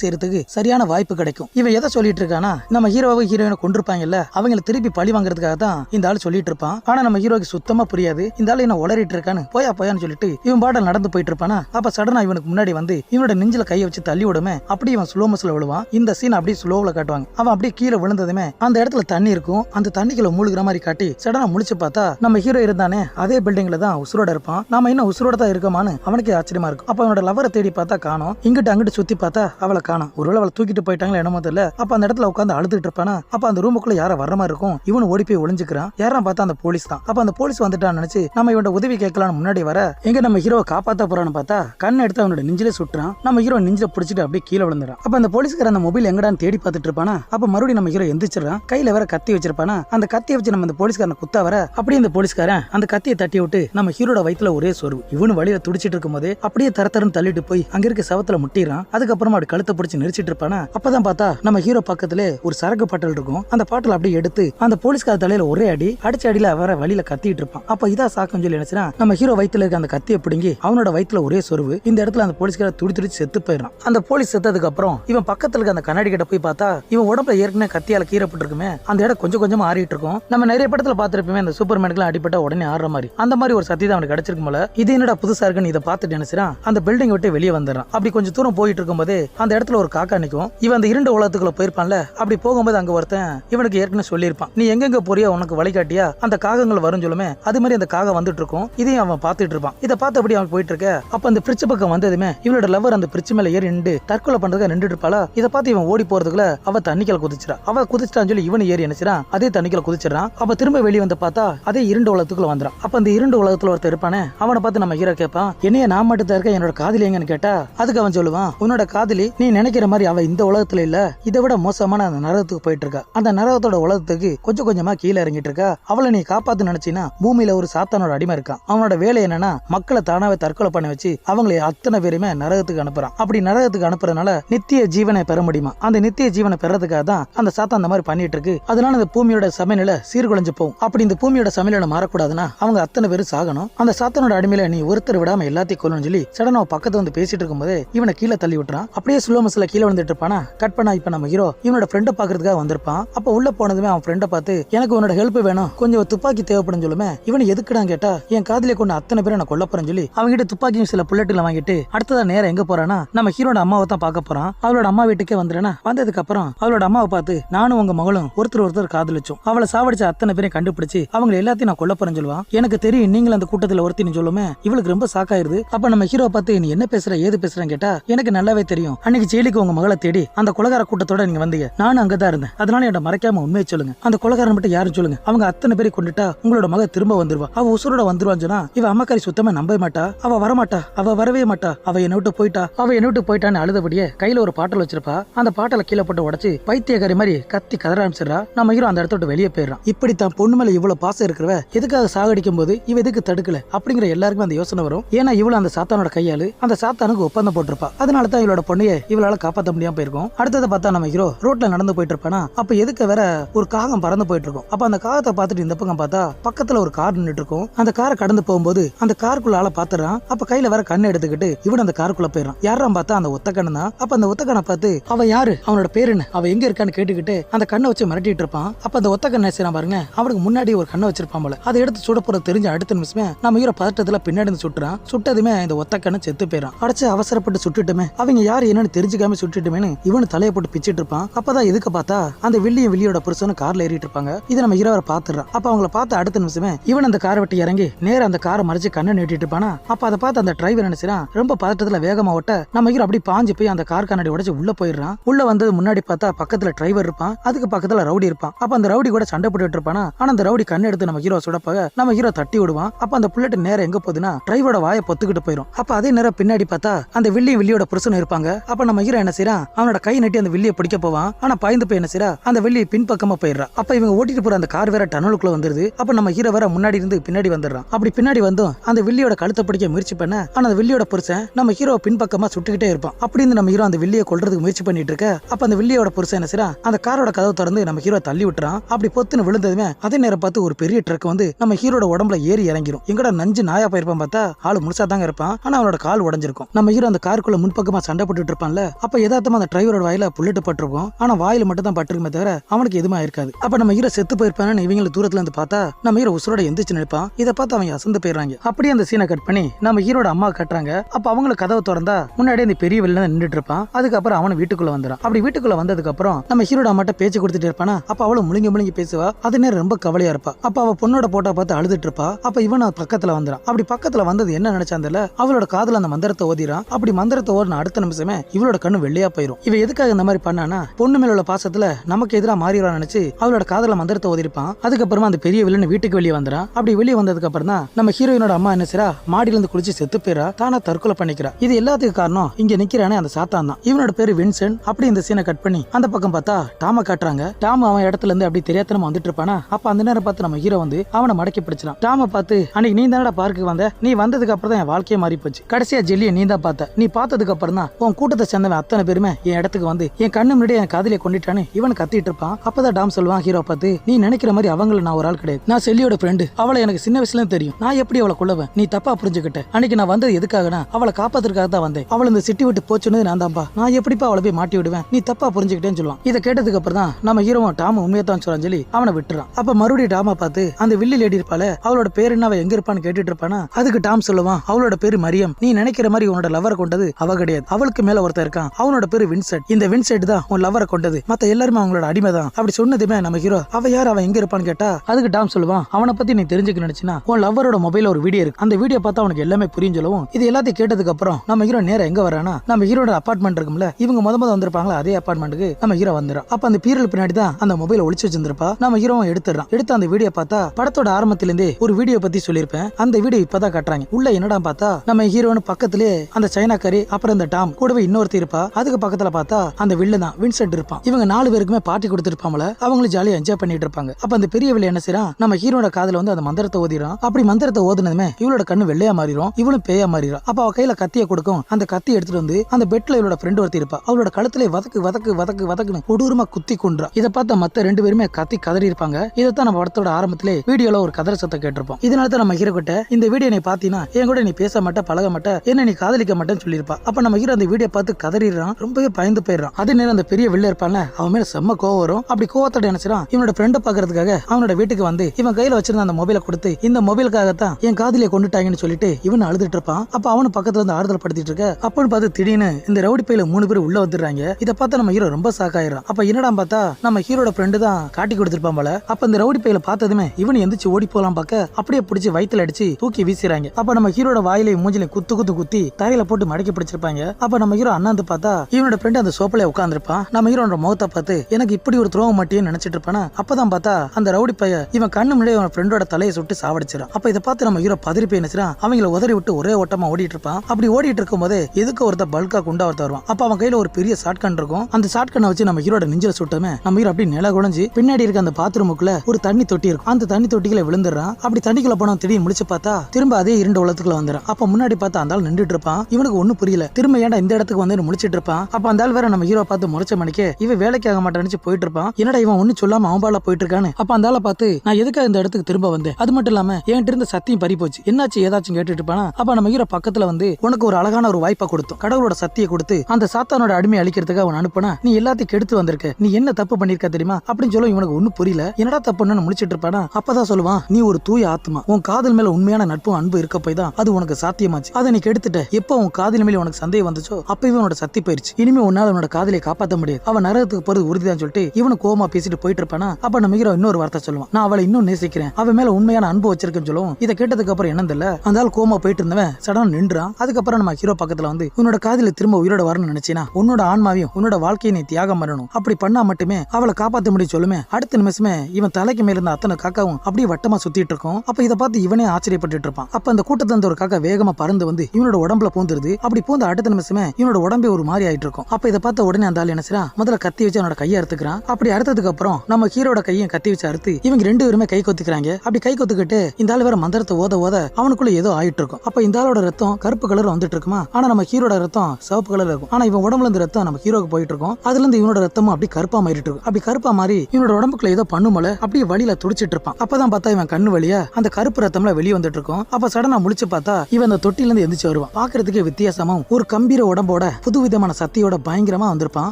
செய்யறதுக்கு சரியான வாய்ப்பு கிடைக்கும். இவன் எதை சொல்லிட்டு இருக்கானா நம்ம ஹீரோவை ஹீரோயினை கொண்டிருப்பாங்கல்ல அவங்கள திருப்பி பழி வாங்குறதுக்காக தான் இந்த ஆள் சொல்லிட்டு இருப்பான். ஆனா நம்ம ஹீரோக்கு சுத்தமா புரியாது. இந்த ஆள் என்ன உளறிட்டு இருக்கான்னு போயா போயான்னு சொல்லிட்டு இவன் பாடல் நடந்து போயிட்டு இருப்பானா? அப்ப சடனா இவனுக்கு முன்னாடி வந்து இவனோட நெஞ்சில கையை வச்சு தள்ளி விடுமே அப்படி இவன் ஸ்லோ மோஷன்ல விழுவான். இந்த சீன் அப்படியே ஸ்லோவில் காட்டுவாங்க. அவன் அப்படியே கீழே விழுந்ததுமே அந்த இடத்துல தண்ணி இருக்கும். அந்த தண்ணிக்குள்ள மூழ்கிற மாதிரி காட்டி சடனா முழிச்சு பார்த்தா நம்ம ஹீரோ இருந்தானே அதே பில்டிங்ல தான் உசுரோட இருப்பான். நாம இன்னும் உசுரோட தான் இருக்கமான்னு அவனுக்கே ஆச்சரியமா இருக்கும். அப்ப அவனோட லவரை தேடி பார்த்தா காணும். இங்கிட்டு அங்கிட்டு சுத்தி பார்த்தா அவளை காணும். ஒருவேளை அவளை தூக்கிட்டு போயிட்டாங்களா என்னமோ தெரியல. அப்ப அந்த இடத்துல உட்காந்து அழுதுட்டு இருப்பானா? அப்ப அந்த ரூமுக்குள்ள யார வர மாதிரி இருக்கும். இவனு ஓடி போய் ஒளிஞ்சுக்கிறான். யாரா பார்த்தா அந்த போலீஸ் தான். அப்ப அந்த போலீஸ் வந்துட்டான்னு நினைச்சு நம்ம இவனோட உதவி கேட்கலாம்னு முன்னாடி வர எங்க நம்ம ஹீரோ காப்பாத்த போறான்னு பார்த்தா கண் எடுத்து அவனோட நெஞ்சிலே சுட்டுறான். நம்ம ஹீரோ நெஞ்சில பிடிச்சிட்டு அப்படியே கீழே விழுந்துறான். அப்ப அந்த போலீஸ்கார அந்த மொபைல் எங்கடான்னு தேடி பார்த்துட்டு இருப்பானா? அப்ப மறுபடியும் நம்ம ஹீரோ எந்திரிச்சிடறான். கையில வேற கத்தி வச்சிருப்பானா? அந்த கத்தியை வச்சு நம்ம அந்த போலீஸ்காரனை குத்தா வர அப்படியே அந்த போலீஸ்காரன் அந்த கத்தியை தட்டி விட்டு நம்ம ஹீரோட வயிற்றுல ஒரே சொருவு. இவனு வழியில துடிச்சிட்டு இருக்கும் போதே அப்படியே தர தள்ளிட்டு போய் அங்க இருக்க சவத்துல முட்டிடுறான். அதுக்கப்புறமா அப்படி கழுத்தை பிடிச்சி நெரிச்சிட்டு இருப்பானா? அப்பதான் பார்த்தா நம்ம ஹீரோ பக்கத்துல ஒரு சரக்கு பாட்டல் இருக்கும். அந்த பாட்டில் அப்படியே எடுத்து அந்த போலீஸ்கார தலையில ஒரே அடி அடிச்ச அடியில வேற வழியில கத்திட்டு இருப்பான். அப்ப இதா சாக்கம் சொல்லி நினைச்சுனா நம்ம ஹீரோ வயிற்றுல இருக்க அந்த கத்தியை பிடுங்கி அவனோட வயிற்றுல ஒரே சொருவு. இந்த இடத்துல அந்த போலீஸ்கார துடி துடிச்சு செத்து போயிடுறான். அந்த போலீஸ் செத்ததுக்கு அப்புறம் இவன் பக்கத்துல இருக்க அந்த கண்ணாடி கிட்ட போய் பார்த்தா இவன் உடம்புல ஏற்கனவே கத்தியால கீறப்பட்டிருக்குமே. அந்த இடம் கொஞ்சம் கொஞ்சமா ஆறிட்டு இருக்கும். நம்ம நிறைய படத்துல பார்த்திருப்போமே அந்த சூப்பர் அடிப்பட்ட உடனே ஆடுற மாதிரி. அந்த மாதிரி ஒரு சக்தி தான் அவனுக்கு கிடைச்சிருக்கும் போல இது என்னடா புதுசா இருக்குன்னு இதை பார்த்துட்டு நினைச்சிடான் அந்த பில்டிங் விட்டு வெளியே வந்துடுறான். அப்படி கொஞ்சம் தூரம் போயிட்டு இருக்கும்போது அந்த இடத்துல ஒரு காக்கா நிற்கும் இவன் அந்த இரண்டு உலகத்துக்குள்ள போயிருப்பான்ல அப்படி போகும்போது அங்க ஒருத்தன் இவனுக்கு ஏற்கனவே சொல்லியிருப்பான். நீ எங்கெங்க போறியா உனக்கு வழிகாட்டியா அந்த காகங்கள் வரும் சொல்லுமே அது மாதிரி அந்த காகம் வந்துட்டு இருக்கும். இதையும் அவன் பார்த்துட்டு இருப்பான். இதை பார்த்து அப்படி அவன் போயிட்டு இருக்க அப்ப அந்த பிரிட்ஜ் பக்கம் வந்ததுமே இவனோட லவர் அந்த பிரிட்ஜ் மேல ஏறி நின்று தற்கொலை பண்றதுக்கு நின்றுட்டு இருப்பாளா? இதை பார்த்து இவன் ஓடி போறதுக்குள்ள அவ தண்ணிக்கல குதிச்சிடா அவ குதிச்சிட்டான்னு சொல்லி இவனு ஏறி நினைச்சிடான் அதே தண்ணிக்கல குதிச்சிடறான். அப்ப திரும்ப வெளியே வந்து பார்த்தா அதே இரண்டு உலகத்துக்குள்ள வந்துடும் அப்ப அந்த இரண்டு உலகத்துல ஒருத்தர் இருப்பானே அவனை பார்த்து நம்ம ஹீரோ கேட்பான் என்னைய நான் மட்டும் தான் இருக்கேன் என்னோட காதலி எங்கன்னு கேட்டா? அதுக்கு அவன் சொல்லுவான் உன்னோட காதலி நீ நினைக்கிற மாதிரி அவ இந்த உலகத்துல இல்ல இதை விட மோசமான அந்த நரகத்துக்கு போயிட்டு இருக்கா அந்த நரகத்தோட உலகத்துக்கு கொஞ்சம் கொஞ்சமா கீழே இறங்கிட்டு இருக்கா அவளை நீ காப்பாத்து நினைச்சினா பூமியில ஒரு சாத்தானோட அடிமை இருக்கான். அவனோட வேலை என்னன்னா மக்களை தானாவே தற்கொலை பண்ண வச்சு அவங்களை அத்தனை பேருமே நரகத்துக்கு அனுப்புறான். அப்படி நரகத்துக்கு அனுப்புறதுனால நித்திய ஜீவனை பெற முடியுமா? அந்த நித்திய ஜீவனை பெறதுக்காக தான் அந்த சாத்தா அந்த மாதிரி பண்ணிட்டு இருக்கு அதனால இந்த பூமியோட சமநிலை சீர்குலைஞ்சு போகும். அப்படி இந்த பூமியோட சமையல மாறக்கூடாதுன்னா அவங்க அத்தனை பேரும் சாகணும். அந்த சாத்தனோட அடிமையில நீ ஒருத்தர் விடாம எல்லாத்தையும் கொல்லணும்னு சொல்லி சடனா பக்கத்துல வந்து பேசிட்டு இருக்கும்போது இவனை கீழே தள்ளி விட்டுறான். அப்படியே ஸ்லோ மசில கீழே வந்துட்டு இருப்பானா? கட் பண்ணா இப்ப நம்ம ஹீரோ இவனோட ஃப்ரெண்டை பாக்குறதுக்காக வந்திருப்பான். அப்ப உள்ள போனதுமே அவன் ஃப்ரெண்டை பார்த்து எனக்கு உன்னோட ஹெல்ப் வேணும். கொஞ்சம் துப்பாக்கி தேவைப்படும் சொல்லுமே. இவனை எதுக்குடான் கேட்டா என் காதலிய கொண்டு அத்தனை பேரை நான் கொல்ல போறேன்னு சொல்லி அவங்ககிட்ட துப்பாக்கியும் சில புல்லட்டுல வாங்கிட்டு அடுத்ததா நேரம் எங்க போறானா நம்ம ஹீரோட அம்மாவை தான் பார்க்க போறான். அவளோட அம்மா வீட்டுக்கே வந்துடுறேனா வந்ததுக்கு அப்புறம் அவளோட அம்மாவை பார்த்து நானும் உங்க மகளும் ஒருத்தர் ஒருத்தர் காதலிச்சோம். அவளை சாவடிச்ச அத்தனை பேரையும் கண்டுபிடிச்சு அவங்க எல்லாத்தையும் நான் கொல்ல போறேன்னு சொல்லுவான் எனக்கு தெரியும் நீங்களும் அந்த கூட்டத்துல ஒருத்தின்னு சொல்லுமே. இவளுக்கு ரொம்ப சாக்காயிருது. அப்ப நம்ம ஹீரோ பார்த்து நீ என்ன பேசுற ஏது பேசுறேன்னு கேட்டா எனக்கு நல்லாவே தெரியும். அன்னைக்கு ஜெயிலுக்கு உங்க மகளை தேடி அந்த கொலகார கூட்டத்தோட நீங்க வந்தீங்க. நானும் அங்கதான் இருந்தேன். அதனால என்ன மறைக்காம உண்மையை சொல்லுங்க. அந்த கொலகாரன் மட்டும் யாரும் சொல்லுங்க. அவங்க அத்தனை பேரை கொண்டுட்டா உங்களோட மக திரும்ப வந்துருவா. அவ உசுரோட வந்துருவான்னு சொன்னா இவ அம்மாக்காரி சுத்தமா நம்பவே மாட்டா. அவ வரமாட்டா. அவ வரவே மாட்டா. அவ என்ன விட்டு போயிட்டா. அவ என்ன விட்டு போயிட்டான்னு அழுதபடியே கையில ஒரு பாட்டல் வச்சிருப்பா. அந்த பாட்டல கீழே போட்டு உடச்சு பைத்தியக்காரி மாதிரி கத்தி கதற ஆரம்பிச்சிடறா. நம்ம ஹீரோ அந்த இடத்த விட்டு வெளியே போயிடுறான். இப்படி தான் பொண்ணு மேல இவ்வளவு பாசம் இருக்கிறவ எதுக்காக சாகடிக்கும் போது இவ எதுக்கு தடுக்கல அப்படிங்கிற எல்லாருக்குமே அந்த யோசனை வரும். ஏன்னா இவ்வளவு அந்த சாத்தானோட கையாளு. அந்த சாத்தானுக்கு ஒப்பந்தம் போட்டிருப்பா. அதனால தான் இவளோட பொண்ணைய இவளால காப்பாத்த முடியாம போயிருக்கும். அடுத்ததை பார்த்தா நம்ம ஹீரோ ரோட்ல நடந்து போயிட்டு இருப்பானா அப்ப எதுக்கு வேற ஒரு காகம் பறந்து போயிட்டு இருக்கும் அப்ப அந்த காகத்தை பார்த்துட்டு இந்த பக்கம் பார்த்தா பக்கத்துல ஒரு கார் நின்னுட்டு இருக்கும். அந்த காரை கடந்து போகும்போது அந்த காருக்குள்ள ஆளை பாத்துறான் அப்ப கையில வேற கண்ணை எடுத்துக்கிட்டு இவன் அந்த காருக்குள்ள போயிடறான். யாராம் பார்த்தா அந்த ஒத்த கண்ணு தான் அப்ப அந்த ஒத்த கண்ணை பார்த்து அவ யாரு? அவனோட பேரு என்ன அவ எங்க இருக்கான்னு கேட்டுக்கிட்டு அந்த கண்ணை வச்சு மிரட்டிட்டு இருப்பான். அப்ப அந்த ஒத்த கண்ணை செய்யறான் பாருங்க அவனுக்கு முன்னாடி ஒரு கண்ணை வச்சிருப்பான் போல. அதை எடுத்து சுட போற தெரிஞ்ச அடுத்த நிமிஷமே நம்ம ஹீரோ பதட்டத்துல பின்னாடி இருந்து சுட்டுறான். சுட்டதுமே இந்த ஒத்த கண்ணு செத்து போயிடும் அடைச்சு அவசரப்பட்டு சுட்டுட்டுமே அவங்க யாரு என்னன்னு தெரிஞ்சுக்காம சுட்டுட்டுமேனு இவனு தலையை போட்டு பிச்சிட்டு இருப்பான். அப்பதான் எதுக்கு பார்த்தா அந்த வில்லியும் வில்லியோட புருஷனும் கார்ல ஏறிட்டு இருப்பாங்க. இதை நம்ம ஹீரோவை பாத்துறான் அப்ப அவங்கள பார்த்த அடுத்த நிமிஷமே இவன் அந்த காரை விட்டு இறங்கி நேர அந்த காரை மறைச்சு கண்ணை நீட்டிட்டு இருப்பானா? அப்ப அதை பார்த்து அந்த டிரைவர் நினைச்சிடான் ரொம்ப பதட்டத்துல வேகமா ஓட்ட நம்ம ஹீரோ அப்படி பாஞ்சு போய் அந்த கார் கண்ணாடி உடச்சு உள்ள போயிடுறான். உள்ள வந்தது முன்னாடி பார்த்தா பக்கத்துல டிரைவர் இருப்பான். அதுக்கு பக்கத்துல ரவுடி இருப்பான். அப்ப அந்த ரவுடி கூட சண்டை போட்டுட்டு இருப்பானா? ஆனா அந்த ரவுடி கண்ணை எடுத்து நம்ம ஹீரோ சுடப்பாக நம்ம ஹீரோ தட்டி விடுவான். அப்ப அந்த புல்லட் நேரம் எங்க போகுதுன்னா டிரைவரோட வாயை பொத்துக்கிட்டு போயிடும் அப்ப அதே நேரம் பின்னாடி பார்த்தா அந்த வில்லி வில்லியோட புருஷன் இருப்பாங்க. அப்ப நம்ம ஹீரோ என்ன செய்யறான் அவனோட கை நட்டி அந்த வில்லியை பிடிக்க போவான். ஆனா பயந்து போய் என்ன செய்யறா அந்த வில்லி பின்பக்கமா போயிடுறா. அப்ப இவங்க ஓட்டிட்டு போற அந்த கார் வேற டனலுக்குள்ள வந்துருது. அப்ப நம்ம ஹீரோ வேற முன்னாடி இருந்து பின்னாடி வந்துடுறான். அப்படி பின்னாடி வந்தும் அந்த வில்லியோட கழுத்தை பிடிக்க முயற்சி பண்ண ஆனா அந்த வில்லியோட புருஷன் நம்ம ஹீரோ பின்பக்கமா சுட்டுக்கிட்டே இருப்பான். அப்படி இருந்து நம்ம ஹீரோ அந்த வில்லியை கொள்றதுக்கு முயற்சி பண்ணிட்டு இருக்க அப்ப அந்த வில்லியோட புருஷன் என்ன செய்யறான் அந்த காரோட கதவு திறந்து நம்ம ஹீரோ தள்ளி விட்டுறான். அப்படி பொத்துன்னு விழுந்ததுமே அதே நேரம் பார்த்து ஒரு பெரிய ட்ரக் வந்து நம்ம ஹீரோ ஹீரோட உடம்புல ஏறி இறங்கிரும். எங்கட நஞ்சு நாயா போயிருப்பான் பார்த்தா? ஆளு முழுசா தாங்க இருப்பான். ஆனா அவனோட கால் உடஞ்சிருக்கும். நம்ம ஹீரோ அந்த காருக்குள்ள முன்பக்கமா சண்டை போட்டுட்டு இருப்பான்ல அப்ப எதார்த்தமா அந்த டிரைவரோட வாயில புல்லட்டு பட்டிருக்கும். ஆனா வாயில மட்டும் தான் பட்டிருக்குமே தவிர அவனுக்கு எதுவுமே இருக்காது அப்ப நம்ம ஹீரோ செத்து போயிருப்பானு இவங்களை தூரத்துல இருந்து பார்த்தா நம்ம ஹீரோ உசுரோட எந்திரிச்சு நினைப்பான். இதை பார்த்து அவங்க அசந்து போயிடுறாங்க. அப்படியே அந்த சீனை கட் பண்ணி நம்ம ஹீரோட அம்மா கட்டுறாங்க. அப்ப அவங்களுக்கு கதவை திறந்தா முன்னாடி அந்த பெரிய வெளியில நின்றுட்டு இருப்பான். அதுக்கப்புறம் அவன் வீட்டுக்குள்ள வந்துடும் அப்படி வீட்டுக்குள்ள வந்ததுக்கு அப்புறம் நம்ம ஹீரோட அம்மாட்ட பேச்சு கொடுத்துட்டு இருப்பானா? அப்ப அவளும் முழுங்கி முழுங்கி பேசுவா. அது நேரம் ரொம்ப கவலையா இருப்பா. அப்ப அவ பொண்ணோட போட்டோ பார்த்து அழுதுட்டு இருப்பா அப்ப இவன் பக்கத்துல வந்துடான் அப்படி பக்கத்துல வந்தது என்ன நினைச்சாந்தல அவளோட காதல அந்த மந்திரத்தை ஓதிறான். அப்படி மந்திரத்தை ஓடின அடுத்த நிமிஷமே இவளோட கண்ணு வெள்ளையா போயிரும். இவ எதுக்காக இந்த மாதிரி பண்ணானா பொண்ணு மேல உள்ள பாசத்துல நமக்கு எதிராக மாறிடுறான் நினைச்சு அவளோட காதல மந்திரத்தை ஓதிருப்பான். அதுக்கப்புறமா அந்த பெரிய வில்லன் வீட்டுக்கு வெளியே வந்துறான். அப்படி வெளியே வந்ததுக்கு அப்புறம் தான் நம்ம ஹீரோயினோட அம்மா என்ன செய்றா? மாடியில இருந்து குளிச்சு செத்து போயிரா தானா தற்கொலை பண்ணிக்கிறா. இது எல்லாத்துக்கும் காரணம் இங்க நிக்கிறானே அந்த சாத்தான் தான். இவனோட பேரு வின்சென்ட். அப்படி இந்த சீனை கட் பண்ணி அந்த பக்கம் பார்த்தா டாம காட்டுறாங்க. டாம் அவன் இடத்துல இருந்து அப்படி தெரியாத்தனமா வந்துட்டு இருப்பானா? அப்ப அந்த நேரம் பார்த்து நம்ம ஹீரோ வந்து அவனை மடக்கி பிடிச்சிடான் டாம பார்த்து அன்னைக்கு நீ தானடா பார்க்கு வந்த? நீ வந்ததுக்கு அப்புறம் தான் என் வாழ்க்கையே மாறி போச்சு. கடைசியா ஜெல்லியை நீ தான் பார்த்த. நீ பார்த்ததுக்கு அப்புறம் தான் உன் கூட்டத்தை சேர்ந்தவன் அத்தனை பேருமே என் இடத்துக்கு வந்து என் கண்ணு முன்னாடி என் காதலியை கொண்டுட்டான்னு இவன் கத்திட்டு இருப்பான். அப்பதான் டாம் சொல்லுவான் ஹீரோ பார்த்து நீ நினைக்கிற மாதிரி அவங்கள நான் ஒரு ஆள் கிடையாது. நான் செல்லியோட ஃப்ரெண்டு அவளை எனக்கு சின்ன வயசுல தெரியும். நான் எப்படி அவளை கொள்ளவன் நீ தப்பா புரிஞ்சுக்கிட்ட. அன்னைக்கு நான் வந்தது எதுக்காகனா அவளை காப்பாத்துறதுக்காக தான் வந்தேன். அவளை இந்த சிட்டி விட்டு போச்சுன்னு நான் தான்ப்பா நான் எப்படிப்பா அவளை போய் மாட்டி விடுவேன்? நீ தப்பா புரிஞ்சுக்கிட்டேன்னு சொல்லுவான். இதை கேட்டதுக்கு அப்புறம் தான் நம்ம ஹீரோவும் டாம் உண்மையத்தான் சொல்லி அவனை விட்டுறான். அப்ப மறுபடியும் டாமா பார்த்து அந்த வில்லி லேடி இருப்பாள அவளோட பேர் என்ன? அவ எங்க இருப்பான்னு கேட்டுட்டு இருப்பானா அதுக்கு டாம் சொல்லுவான் அவளோட பேரு மரியம். நீ நினைக்கிற மாதிரி உன்னோட லவரை கொண்டது அவ கிடையாது. அவளுக்கு மேல ஒருத்தர் இருக்கான். அவனோட பேரு வின்செட். இந்த வின்செட் தான் உன் லவரை கொண்டது. மத்த எல்லாருமே அவங்களோட அடிமை தான். அப்படி சொன்னதுமே நம்ம ஹீரோ அவ யார்? அவன் எங்க இருப்பான்னு கேட்டா? அதுக்கு டாம் சொல்லுவான் அவனை பத்தி நீ தெரிஞ்சுக்க நினைச்சினா உன் லவரோட மொபைல ஒரு வீடியோ இருக்கு. அந்த வீடியோ பார்த்தா அவனுக்கு எல்லாமே புரியும் சொல்லவும். இது எல்லாத்தையும் கேட்டதுக்கு அப்புறம் நம்ம ஹீரோ நேரம் எங்க வரானா நம்ம ஹீரோட அப்பார்ட்மெண்ட் இருக்கும்ல இவங்க முத முத வந்திருப்பாங்களா அதே அப்பார்ட்மெண்ட்டுக்கு நம்ம ஹீரோ வந்துடும் அப்ப அந்த பீரியல் பின்னாடி தான் அந்த மொபைல ஒளிச்சு வச்சிருந்திருப்பா. நம்ம ஹீரோவும் எடுத்துறான் எடுத்து அந்த வீடியோ பார்த்தா படத்தோட ஆரம்பத்தில் இருந்தே ஒரு வீடியோ பத்தி சொல்லியிருப்பேன். அந்த வீடியோ இப்பதான் காட்டுறாங்க. உள்ள என்னடா பார்த்தா நம்ம ஹீரோனு பக்கத்திலே அந்த சைனாக்காரி அப்புறம் இந்த டாம் கூடவே இன்னொருத்தர் இருப்பா. அதுக்கு பக்கத்துல பார்த்தா அந்த வில்லு தான் வின்சென்ட் இருப்பான். இவங்க நாலு பேருக்குமே பார்ட்டி கொடுத்துருப்பாங்கள அவங்களும் ஜாலியா என்ஜாய் பண்ணிட்டு இருப்பாங்க. அப்ப அந்த பெரிய வில்லு என்ன செய்யறான் நம்ம ஹீரோட காதுல வந்து அந்த மந்திரத்தை ஓதிடும் அப்படி மந்திரத்தை ஓதுனதுமே இவளோட கண்ணு வெள்ளையா மாறிடும் இவளும் பேயா மாறிடும் அப்ப அவ கையில கத்திய கொடுக்கும் அந்த கத்தி எடுத்துட்டு வந்து அந்த பெட்ல இவளோட ஃப்ரெண்ட் ஒருத்தி இருப்பா. அவளோட கழுத்துல வதக்கு வதக்கு வதக்கு வதக்குன்னு கொடூரமா குத்தி கொன்றா இதை பார்த்த மத்த ரெண்டு பேருமே கத்தி கதறி இருப்பாங்க. இதைத்தான் நம்ம படத்தோட ஆரம்பத்திலே வீடியோல ஒரு கதற சத்தம் கேட்டிருப்போம். இதனால தான் நம்ம ஹீரோ கிட்ட இந்த வீடியோ நீ பாத்தீங்கன்னா என் கூட நீ பேச மாட்டேன் பழக மாட்டேன் என்ன நீ காதலிக்க மாட்டேன்னு சொல்லியிருப்பா. அப்ப நம்ம ஹீரோ அந்த வீடியோ பார்த்து கதறிடுறான் ரொம்பவே பயந்து போயிடுறான். அதே நேரம் அந்த பெரிய வெளில இருப்பான்ல அவன் மேல செம்ம கோவம் வரும். அப்படி கோவத்தோட நினைச்சிடான் இவனோட ஃப்ரெண்டை பாக்குறதுக்காக அவனோட வீட்டுக்கு வந்து இவன் கையில வச்சிருந்த அந்த மொபைலை கொடுத்து இந்த மொபைலுக்காகத்தான் என் காதலியை கொண்டுட்டாங்கன்னு சொல்லிட்டு இவன் அழுதுட்டு இருப்பான். அப்ப அவனு பக்கத்துல வந்து ஆறுதல் படுத்திட்டு இருக்க அப்பன்னு பார்த்து திடீர்னு இந்த ரவுடி பையில மூணு பேர் உள்ள வந்துடுறாங்க. இதை பார்த்தா நம்ம ஹீரோ ரொம்ப சாக்காயிரம் அப்ப என்னடா பார்த்தா நம்ம ஹீரோட ஃப்ரெண்டு தான் காட்டி கொடுத்துருப்பான் போல. அப்ப இந்த ரவுடி பையில பார்த்ததுமே இவன் எந்திரிச்சு ஓடி போலாம் பார்க்க அப்படியே பிடிச்சி வயிற்றுல அடிச்சு தூக்கி வீசுறாங்க. அப்ப நம்ம ஹீரோட வாயிலையும் மூஞ்சிலையும் குத்து குத்து குத்தி தரையில போட்டு மடக்கி பிடிச்சிருப்பாங்க. அப்ப நம்ம ஹீரோ அண்ணாந்து பார்த்தா இவனோட ஃப்ரெண்ட் அந்த சோப்பில உட்காந்துருப்பான் நம்ம ஹீரோட முகத்தை பார்த்து எனக்கு இப்படி ஒரு துரோகம் மாட்டியும் நினைச்சிட்டு இருப்பானா? அப்பதான் பார்த்தா அந்த ரவுடி பைய இவன் கண்ணு முன்னாடி அவன் ஃப்ரெண்டோட தலையை சுட்டு சாவடிச்சிடும் அப்ப இதை பார்த்து நம்ம ஹீரோ பதறி போய் அவங்கள உதறி விட்டு ஒரே ஓட்டமா ஓடிட்டு இருப்பான். அப்படி ஓடிட்டு இருக்கும் போதே எதுக்கு ஒருத்த பல்கா குண்டா ஒருத்த வருவான்? அப்ப அவன் கையில ஒரு பெரிய ஷாட்கன் கன் இருக்கும். அந்த ஷார்ட் கண்ணை வச்சு நம்ம ஹீரோட நெஞ்சில சுட்டமே நம்ம ஹீரோ அப்படியே நில குழஞ்சு பின்னாடி இருக்க அந்த பாத்ரூமுக்குள்ள ஒரு தண்ணி தொட்டி இருக்கும். அந்த தண்ணி தொட்டிகளை விழுந்துடுறான். போயிடுறான் அப்படி தண்ணிக்குள்ள போனா திடீர்னு முடிச்சு பார்த்தா திரும்ப அதே இரண்டு உலகத்துக்குள்ள வந்துடும் அப்ப முன்னாடி பார்த்தா அந்த ஆள் நின்றுட்டு இருப்பான். இவனுக்கு ஒண்ணும் புரியல. திரும்ப ஏன்டா இந்த இடத்துக்கு வந்து முடிச்சிட்டு இருப்பான். அப்ப அந்த ஆள் வேற நம்ம ஹீரோ பார்த்து முறைச்ச மணிக்கு இவன் வேலைக்கு ஆக மாட்டான்னு போயிட்டு இருப்பான். என்னடா இவன் ஒன்னும் சொல்லாம அவன் பால போயிட்டு இருக்கான்னு. அப்ப அந்த ஆளை பார்த்து நான் எதுக்காக இந்த இடத்துக்கு திரும்ப வந்தேன்? அது மட்டும் இல்லாம என்கிட்ட இருந்த சத்தியம் பறி போச்சு. என்னாச்சு ஏதாச்சும் கேட்டுட்டு இருப்பானா? அப்ப நம்ம ஹீரோ பக்கத்துல வந்து உனக்கு ஒரு அழகான ஒரு வாய்ப்பை கொடுத்தோம். கடவுளோட சத்தியை கொடுத்து அந்த சாத்தானோட அடிமை அழிக்கிறதுக்கு அவன் அனுப்புனா நீ எல்லாத்தையும் கெடுத்து வந்திருக்க. நீ என்ன தப்பு பண்ணிருக்க தெரியுமா? அப்படின்னு சொல்ல இவனுக்கு ஒன்னும் புரியல. என்னடா தப்புன்னு முடிச்சிட்டு இருப்பானா? அப்பதான் சொல்லுவான் நீ ஒரு தூய ஆத்மா. உன் காதல் மேல உண்மையான நட்பும் அன்பு இருக்க போய் தான் அது உனக்கு சாத்தியமாச்சு. அதை நீ கெடுத்துட்ட. எப்போ உன் காதல் மேல உனக்கு சந்தேகம் வந்துச்சோ அப்பவே உனோட சக்தி போயிருச்சு. இனிமே உன்னால உன்னோட காதலை காப்பாத்த முடியாது. அவன் நரகத்துக்கு போறது உறுதிதான் சொல்லிட்டு இவனு கோமா பேசிட்டு போயிட்டு இருப்பானா அப்ப நம்ம ஹீரோ இன்னொரு வார்த்தை சொல்லுவான். நான் அவளை இன்னும் நேசிக்கிறேன். அவன் மேல உண்மையான அன்பு வச்சிருக்கேன்னு சொல்லுவோம். இதை கேட்டதுக்கு அப்புறம் என்ன தெரியல. அந்த ஆள் கோமா போயிட்டு இருந்தவன் சடன் நின்றான். அதுக்கப்புறம் நம்ம ஹீரோ பக்கத்துல வந்து உன்னோட காதல திரும்ப உயிரோட வரணும்னு நினைச்சினா? உன்னோட ஆன்மாவையும் உன்னோட வாழ்க்கையை நீ தியாகம் பண்ணணும். அப்படி பண்ணா மட்டுமே அவளை காப்பாத்த முடியும் சொல்லுமே. அடுத்த நிமிஷமே இவன் தலைக்கு மேல இருந்த அத்தனை காக்காவும் அப்படியே வட்டமா சுத்திட்டு இருக்கும் அப்ப இதை பார்த்து இவனே ஆச்சரியப்பட்டு இருப்பான் அப்ப அந்த கூட்டத்தை இருந்த ஒரு காக்கா வேகமா பறந்து வந்து இவனோட உடம்புல பூந்துருது. அப்படி பூந்த அடுத்த நிமிஷமே இவனோட உடம்பே ஒரு மாதிரி ஆயிட்டு இருக்கும் அப்ப இதை பார்த்த உடனே அந்த ஆள் என்ன முதல்ல கத்தி வச்சு அவனோட கையை அறுத்துக்கிறான். அப்படி அறுத்ததுக்கு அப்புறம் நம்ம ஹீரோட கையை கத்தி வச்சு அறுத்து இவங்க ரெண்டு பேருமே கை கொத்துக்கிறாங்க. அப்படி கை கொத்துக்கிட்டு இந்த ஆள் வேற மந்திரத்தை ஓத ஓத அவனுக்குள்ள ஏதோ ஆயிட்டு இருக்கும் அப்ப இந்த ஆளோட ரத்தம் கருப்பு கலர் வந்துட்டு இருக்குமா ஆனா நம்ம ஹீரோட ரத்தம் சிவப்பு கலர் இருக்கும். ஆனா இவன் உடம்புல இருந்து ரத்தம் நம்ம ஹீரோக்கு போயிட்டு இருக்கும் அதுல இருந்து இவனோட ரத்தமும் அப்படி கருப்பா மாறிட்டு இருக்கும் அப்படி கருப்பா மாறி இவனோட உடம்புக்குள்ள ஏதோ பண்ணுமல அப்படியே வழியில துடிச்சிட்டு இருப்பான் அப்பதான் பார்த்தா இவன் கண்ணு வழியா அந்த கருப்பு ரத்தம்ல வெளியே வந்துட்டு இருக்கும். அப்ப சடனா முழிச்சு பார்த்தா இவன் அந்த தொட்டில இருந்து எந்திரிச்சு வருவான். பாக்குறதுக்கே வித்தியாசமும் ஒரு கம்பீர உடம்போட புது விதமான சக்தியோட பயங்கரமா வந்திருப்பான்.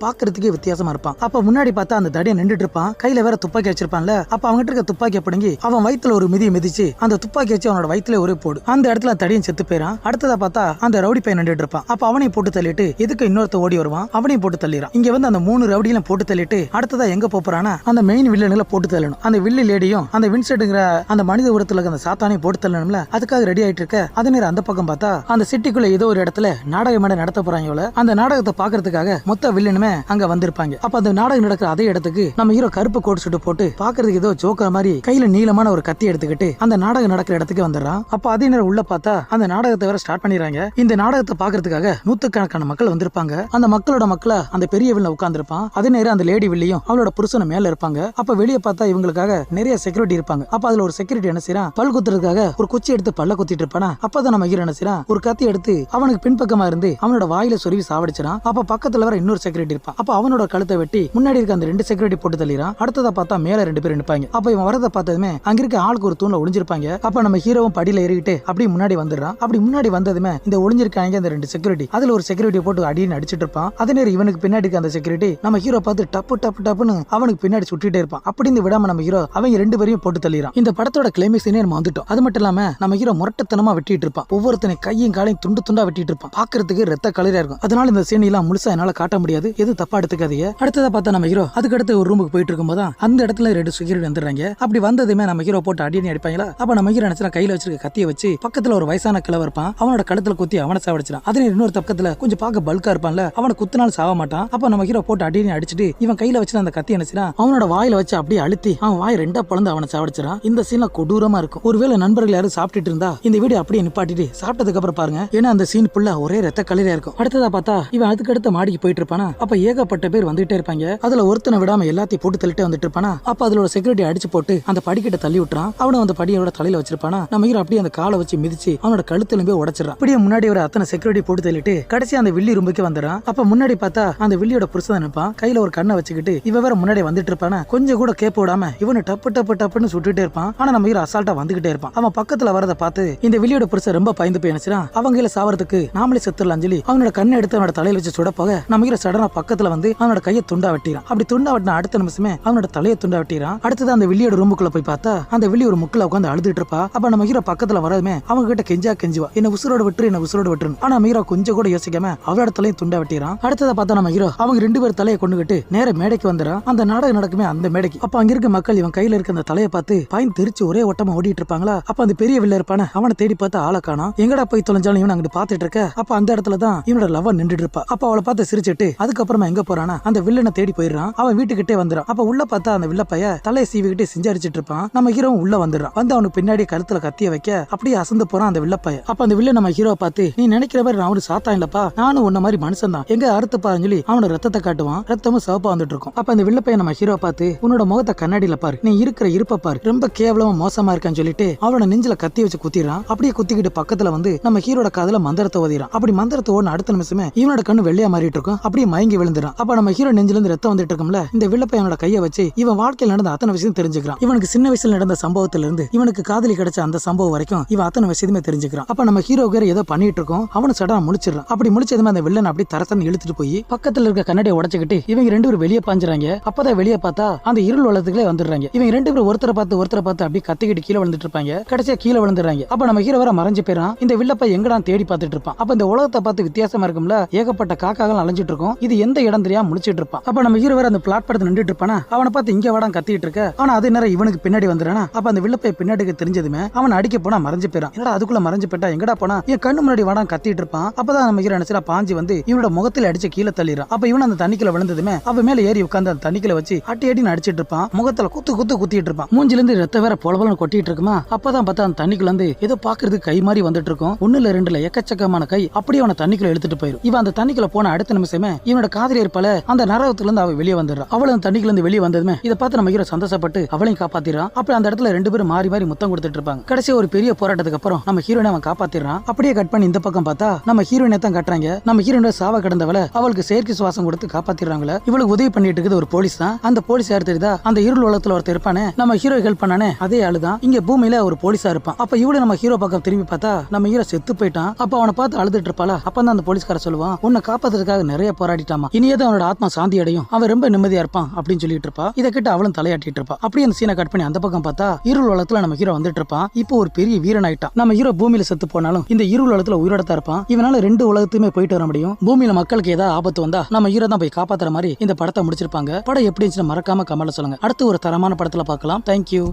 பாக்குறதுக்கே வித்தியாசமா இருப்பான். அப்ப முன்னாடி பார்த்தா அந்த தடியை நின்றுட்டு இருப்பான். கையில வேற துப்பாக்கி வச்சிருப்பான்ல. அப்ப அவன்கிட்ட இருக்க துப்பாக்கி பிடுங்கி அவன் வயித்துல ஒரு மிதி மிதிச்சு அந்த துப்பாக்கி வச்சு அவனோட வயித்துல ஒரே போடு. அந்த இடத்துல தடியும் செத்து போயிறான். அடுத்ததா பார்த்தா அந்த ரவுடி பையன் நின்றுட்டு இருப்பான். அப்ப அவனையும் போட்டு தள்ளிட்டு எதுக்கு இன்னொருத்த ஓடி வருவான்? அவனையும் போட்டு தள்ளிறான். இங்க வந்து அந்த மூணு ரவுடியிலும் போட்டு தள்ளிட்டு அடுத்ததா எங்க போறானா அந்த மெயின் வில்லனுல போட்டு தள்ளணும். அந்த வில்லு லேடியும் அந்த வின்செட்டுங்கிற அந்த மனித உரத்துல இருக்க அந்த சாத்தானே போட்டு தள்ளணும்ல? அதுக்காக ரெடி ஆயிட்டு இருக்க அதே நேரம் அந்த பக்கம் பார்த்தா அந்த சிட்டிக்குள்ள ஏதோ ஒரு இடத்துல நாடக மேடை நடத்த போறாங்க இவ்வளவு அந்த நாடகத்தை பாக்குறதுக்காக மொத்த வில்லனுமே அங்க வந்திருப்பாங்க. அப்ப அந்த நாடகம் நடக்கிற அதே இடத்துக்கு நம்ம ஹீரோ கருப்பு கோட் சுட்டு போட்டு பாக்குறதுக்கு ஏதோ ஜோக்கர் மாதிரி கையில நீளமான ஒரு கத்தி எடுத்துக்கிட்டு அந்த நாடகம் நடக்கிற இடத்துக்கு வந்துடுறான். அப்ப அதே நேரம் உள்ள பார்த்தா அந்த நாடகத்தை வேற ஸ்டார்ட் பண்ணிடுறாங்க. இந்த நாடகத்தை பாக்குறதுக்காக நூத்துக்கணக்கான மக்கள் வந்திருப்பாங்க. அந்த மக்களோட மக்களை அந்த பெரிய வில்ல உட்கார்ந்துருப்பான். அதே நேரம் அந்த லேடி வில்லையும் அவளோட புருஷன மேல இருப்பாங்க. அப்ப வெளியே பார்த்தா இவங்களுக்காக நிறைய செக்யூரிட்டி இருப்பாங்க. அப்ப அதுல ஒரு செக்யூரிட்டி என்ன செய்யறான் பல் குத்துறதுக்காக ஒரு குச்சி எடுத்து பல்ல குத்திட்டு இருப்பானா? அப்பதான் நம்ம ஹீரோ என்ன செய்யறான் ஒரு கத்தி எடுத்து அவனுக்கு பின்பக்கமா இருந்து அவனோட வாயில சொருவி சாவடிச்சிடான் அப்ப பக்கத்துல வர இன்னொரு செக்யூரிட்டி இருப்பான். அப்ப அவனோட கழுத்தை வெட்டி முன்னாடி இருக்க அந்த ரெண்டு செக்யூரிட்டி போட்டு தள்ளிறான். அடுத்ததா பார்த்தா மேல ரெண்டு பேர் நிப்பாங்க. அப்ப இவன் வரத பார்த்ததுமே அங்க இருக்க ஆளுக்கு ஒரு தூண்ல ஒளிஞ்சிருப்பாங்க. அப்ப நம்ம ஹீரோவும் படியில ஏறிக்கிட்டு அப்படியே முன்னாடி வந்துடுறான். அப்படி முன்னாடி வந்ததுமே இந்த ஒளிஞ்சிருக்காங்க அந்த ரெண்டு செக்யூரிட்டி அதுல ஒரு செக்யூரிட்டி போட்டு அடின்னு அடிச்சிட்டு இருப்பான். அதே நேரம் இவனுக்கு பின்னாடி இருக்க அந்த செக்யூரிட்டி நம்ம ஹீரோ பார்த்து டப்பு டப்பு டப்புன்னு அவனுக்கு பின்னாடி சுட்டிட்டே இருப்பான். அப்படி இருந்து விடாம நம்ம ஹீரோ அவங்க ரெண்டு பேரையும் போட்டு தள்ளிடுறான் இந்த படத்தோட கிளைமேக்ஸ்னே நம்ம வந்துட்டோம். அது மட்டும் இல்லாம நம்ம ஹீரோ முரட்டத்தனமா வெட்டிட்டு இருப்பான். ஒவ்வொருத்தனை கையும் காலையும் துண்டு துண்டா வெட்டிட்டு இருப்பான். பாக்குறதுக்கு ரத்த கலரா இருக்கும். அதனால இந்த சீன் எல்லாம் முழுசா என்னால காட்ட முடியாது. எது தப்பா எடுத்துக்காதீங்க. அடுத்ததா பார்த்தா நம்ம ஹீரோ அதுக்கு அடுத்து ஒரு ரூமுக்கு போயிட்டு இருக்கும்போது அந்த இடத்துல ரெண்டு செக்யூரிட்டி வந்துடுறாங்க. அப்படி வந்ததுமே நம்ம ஹீரோ போட்டு அடியணி அடிப்பாங்களா? அப்ப நம்ம ஹீரோ நினைச்சா கையில வச்சிருக்க கத்திய வச்சு பக்கத்துல ஒரு வயசான கிழவ இருப்பான். அவனோட கழுத்துல குத்தி அவனை சாவடிச்சிடான் அதே இன்னொரு பக்கத்துல கொஞ்சம் பார்க்க பல்கா இருப்பான்ல. அவனை குத்தினாலும் சாவ மாட்டான். அப்ப நம்ம ஹீரோ போட்டு அடினி அடிச்சிட்டு இவன் கையில வச்சு அந்த கத்தி என்ன அவனோட வாயில வச்சு அப்படியே அழுத்தி அவன் வாய் ரெண்டா பழந்து அவனை சாவடிச்சிடான் இந்த சீன்ல கொடூரமா இருக்கும். ஒருவேளை நண்பர்கள் யாரும் சாப்பிட்டுட்டு இருந்தா இந்த வீடியோ அப்படியே நிப்பாட்டிட்டு சாப்பிட்டதுக்கு அப்புறம் பாருங்க. ஏன்னா அந்த சீன் புள்ள ஒரே ரத்த கலரியா இருக்கும். அடுத்ததா பார்த்தா இவன் அதுக்கு அடுத்த மாடிக்கு போயிட்டு இருப்பானா? அப்ப ஏகப்பட்ட பேர் வந்துட்டே இருப்பாங்க. அதுல ஒருத்தனை விடாம எல்லாத்தையும் போட்டு தள்ளிட்டு வந்துட்டு இருப்பானா? அப்ப அதோட செக்யூரிட்டி அடிச்சு போட்டு அந்த படிக்கிட்ட தள்ளி விட்டுறான். அவனும் அந்த படியோட தலையில வச்சிருப்பானா? நம்ம ஹீரோ அப்படியே அந்த காலை வச்சு மிதிச்சு அவனோட கழுத்துல போய் அப்படியே முன்னாடி ஒரு அத்தனை செக்யூரிட்டி போட்டு தள்ளிட்டு கடைசி அந்த வில்லி ரூமுக்கு வந்துடுறான். அப்ப முன்னாடி பார்த்தா அந்த வில்லியோட புருஷன் நினைப்பான் கையில ஒரு கண்ணை வச்சுக்கிட்டு இவ வேற முன்னாடி வந்துட்டு இருப்பானா? கொஞ்சம் கூட கேப்ப விடாம இவனு டப்பு டப்பு டப்புன்னு சுட்டுட்டே இருப்பான். ஆனா ஆனா நம்ம ஹீரோ அசால்ட்டா வந்துகிட்டே இருப்பான். அவன் பக்கத்துல வரத பார்த்து இந்த வெளியோட புருஷன் ரொம்ப பயந்து போய் அவங்க கையில சாவறதுக்கு நாமளே செத்துடலாம் சொல்லி அவனோட கண்ணை எடுத்து அவனோட தலையில வச்சு சுட போக நம்ம ஹீரோ சடனா பக்கத்துல வந்து அவனோட கையை துண்டா வெட்டிறான் அப்படி துண்டா வெட்டின அடுத்த நிமிஷமே அவனோட தலையை துண்டா வெட்டிறான் அடுத்தது அந்த வெளியோட ரூமுக்குள்ள போய் பார்த்தா அந்த வெளி ஒரு முக்கில் உட்காந்து அழுதுட்டு இருப்பா. அப்ப நம்ம ஹீரோ பக்கத்துல வரதுமே அவங்க கிட்ட கெஞ்சா கெஞ்சுவா. என்ன உசுரோட விட்டுரு என்ன உசுரோட விட்டுரு ஆனா ஹீரோ கொஞ்சம் கூட யோசிக்காம அவளோட தலையும் துண்டா வெட்டிறான் அடுத்ததை பார்த்தா நம்ம ஹீரோ அவங்க ரெண்டு பேர் தலையை கொண்டுகிட்டு நேர மேடைக்கு வந்துறான் அந்த நாடகம் நடக்குமே அந்த மேடைக்கு. அப்ப அங்க இருக்க மக்கள் இவன் கையில இருக்க அந்த தலையை பார்த்து பயன் தெரிச்சு ஒரே ஓட்டமா ஓடிட்டு இருப்பாங்களா? அப்ப அந்த பெரிய வில்ல இருப்பான அவனை தேடி பார்த்து ஆளை காணும் எங்கடா போய் தொலைஞ்சாலும் இவன் அங்கிட்டு பாத்துட்டு இருக்க? அப்ப அந்த இடத்துல தான் இவனோட லவ் நின்றுட்டு இருப்பா. அப்ப அவளை பார்த்து சிரிச்சிட்டு அதுக்கப்புறமா எங்க போறானா? அந்த வில்லனை தேடி போயிடுறான். அவன் வீட்டுக்கிட்டே வந்துறான் அப்ப உள்ள பார்த்தா அந்த வில்ல பைய தலையை சீவிக்கிட்டு செஞ்சரிச்சிட்டு இருப்பான். நம்ம ஹீரோ உள்ள வந்துடுறான். வந்து அவனுக்கு பின்னாடி கழுத்துல கத்திய வைக்க அப்படியே அசந்து போறான் அந்த வில்ல பைய. அப்ப அந்த வில்ல நம்ம ஹீரோ பார்த்து நீ நினைக்கிற மாதிரி நான் ஒரு சாத்தா இல்லப்பா. நானும் உன்ன மாதிரி மனுஷன் தான். எங்க அறுத்து பாருன்னு சொல்லி அவனோட ரத்தத்தை காட்டுவான். ரத்தமும் சிவப்பா வந்துட்டு இருக்கும். அப்ப அந்த வில்ல நம்ம ஹீரோ பார்த்து உன்னோட முகத்தை கண்ணாடியில பாரு. நீ இருக்கிற இருப்ப பாரு. ரொம்ப கேவலம் மோசமா இருக்கான்னு சொல்லிட்டு அவனோட நெஞ்சில கத்தி வச்சு குத்திடுறான். அப்படியே குத்திக்கிட்டு பக்கத்துல வந்து நம்ம ஹீரோட காதல மந்திரத்தை ஓதிறான் அப்படி மந்திரத்தை ஓடின அடுத்த நிமிஷமே இவனோட கண்ணு வெள்ளையா மாறிட்டு இருக்கும். அப்படியே மயங்கி விழுந்துறான் அப்ப நம்ம ஹீரோ நெஞ்சில இருந்து ரத்தம் வந்துட்டு இருக்கும்ல இந்த வில்ல பையனோட கையை வச்சு இவன் வாழ்க்கையில் நடந்த அத்தனை விஷயம் தெரிஞ்சுக்கிறான். இவனுக்கு சின்ன வயசுல நடந்த சம்பவத்துல இருந்து இவனுக்கு காதலி கிடைச்ச அந்த சம்பவம் வரைக்கும் இவன் அத்தனை விஷயமே தெரிஞ்சுக்கிறான். அப்ப நம்ம ஹீரோ வேற ஏதோ பண்ணிட்டு இருக்கோம். அவனு சடனா முடிச்சிடறான் அப்படி முடிச்சதுமே அந்த வில்லன் அப்படி தரத்தன் இழுத்துட்டு போய் பக்கத்துல இருக்க கண்ணாடியை உடச்சுக்கிட்டு இவங்க ரெண்டு பேரும் வெளியே பாஞ்சுறாங்க. அப்பதான் வெளியே பார்த்தா அந்த இருள் வளத்துக்களே வந்துடுறாங்க. இவங்க ரெண்டு பேரும் ஒருத்தரை பார்த்து ஒருத்தரை பார்த்து அப்படியே கத்திக்கிட்டு கீழே விழுந்துட்டு இருப்பாங்க கடைசியா கீழே விழுந்துடுறாங்க. அப்ப நம்ம ஹீரோ வர மறைஞ்சு போயிறான் இந்த வில்லப்ப எங்கடா தேடி பார்த்துட்டு இருப்பான்? அப்ப இந்த உலகத்தை பார்த்து வித்தியாசமா இருக்கும்ல? ஏகப்பட்ட காக்காகள் அலைஞ்சிட்டு இருக்கும். இது எந்த இடம் தெரியாம முடிச்சிட்டு இருப்பான். அப்ப நம்ம ஹீரோ வர அந்த பிளாட்பாரத்தில் நின்றுட்டு இருப்பானா? அவனை பார்த்து இங்க வாடான் கத்திட்டு இருக்க. ஆனா அதே நேரம் இவனுக்கு பின்னாடி வந்துறானா அப்ப அந்த வில்லப்பை பின்னாடிக்கு தெரிஞ்சதுமே அவன் அடிக்க போனா மறைஞ்சு போயிறான் என்னடா அதுக்குள்ள மறைஞ்சு போயிட்டா? எங்கடா போனா? என் கண்ணு முன்னாடி வாடான் கத்திட்டு இருப்பான். அப்பதான் நம்ம ஹீரோ நினைச்சா பாஞ்சி வந்து இவனோட முகத்துல அடிச்சு கீழே தள்ளிடுறான். அப்ப இவன் அந்த தண்ணிக்குள்ள விழுந்ததுமே அவன் மேல ஏறி உட்காந்து அந்த தண்ணிக்குள்ள வச்சு அட்டி அடி அடிச்சிட்டு இருப்பான். முகத்துல குத்து குத்து குத்திட்டு இருப்பான். மூஞ்சில இருந்து ரத்த வேற பொலபலன்னு கொட்டிட்டு இருக்குமா? அப்பதான் பார்த்தா அந்த தண்ணிக்குள்ள இருந்து ஏதோ பாக்குறதுக்கு கை மாதிரி வந்துட்டு இருக்கும். ஒண்ணுல ரெண்டுல எக்கச்சக்கமான கை. அப்படியே அவனை தண்ணிக்குள்ள எடுத்துட்டு போயிடும் இவன் அந்த தண்ணிக்குள்ள போன அடுத்த நிமிஷமே இவனோட காதலி இருப்பால அந்த நரகத்துல இருந்து அவ வெளியே வந்துடுறான் அவளும் அந்த தண்ணிக்குள்ள இருந்து வெளியே வந்ததுமே இதை பார்த்து நம்ம ஹீரோ சந்தோஷப்பட்டு அவளையும் காப்பாத்திடுறான். அப்படி அந்த இடத்துல ரெண்டு பேரும் மாறி மாறி முத்தம் கொடுத்துட்டு இருப்பாங்க. கடைசி ஒரு பெரிய போராட்டத்துக்கு அப்புறம் நம்ம ஹீரோனை அவன் காப்பாத்திடுறான். அப்படியே கட் பண்ணி இந்த பக்கம் பார்த்தா நம்ம ஹீரோயினை தான் கட்டுறாங்க. நம்ம ஹீரோட சாவ கடந்தவள அவளுக்கு செயற்கை சுவாசம் கொடுத்து காப்பாத்திடுறாங்களே. இவளுக்கு உதவி பண்ணிட்டு இருக்குது ஒரு போலீஸ் தான். அந்த போலீஸ் யார் தெரியுதா? அந்த இருள் உலகத்துல ஒருத்தர் இருப்பானே. நம்ம ஹீரோ ஹெல்ப் பண்ணானே. அதே ஆளு தான் இங்க பூமியில ஒரு போலீஸா இருப்பான். அப்ப இவளை நம்ம ஹீரோ பக்கம் திரும்பி பார்த்தா நம்ம ஹீரோ செத்து போயிட்டான். அப்ப அவனை பார்த்து அழுதுட்டு இருப்பால அப்பதான் அந்த போலீஸ்கார சொல்லுவான் உன்னை காப்பாத்துறதுக்காக நிறைய போராடிட்டாமா? இனியே அவனோட ஆத்மா சாந்தி அடையும். அவன் ரொம்ப நிம்மதியா இருப்பான் அப்படின்னு சொல்லிட்டு இருப்பா. இதை கிட்ட அவளும் தலையாட்டிட்டு இருப்பா. அப்படியே அந்த சீனை கட் பண்ணி அந்த பக்கம் பார்த்தா இருள் உலகத்துல நம்ம ஹீரோ வந்துட்டு இருப்பான். இப்போ ஒரு பெரிய வீரன் ஆயிட்டான். நம்ம ஹீரோ பூமியில செத்து போனாலும் இந்த இருள் உலகத்துல உயிரோட தான் இருப்பான். இவனால ரெண்டு உலகத்துமே போயிட்டு வர முடியும். பூமியில மக்களுக்கு ஏதாவது ஆபத்து வந்தா நம்ம ஹீரோ தான் போய் காப்பாத்துற மாதிரி இந்த படத்தை முடிச்சிருப்பாங்க. படம் எப்படி இருந்துச்சுன்னு மறக்காம கமெண்ட்ல சொல்லுங்க. அடுத்து ஒரு தரமான படத்துல பார்க்கலாம். தேங்க்யூ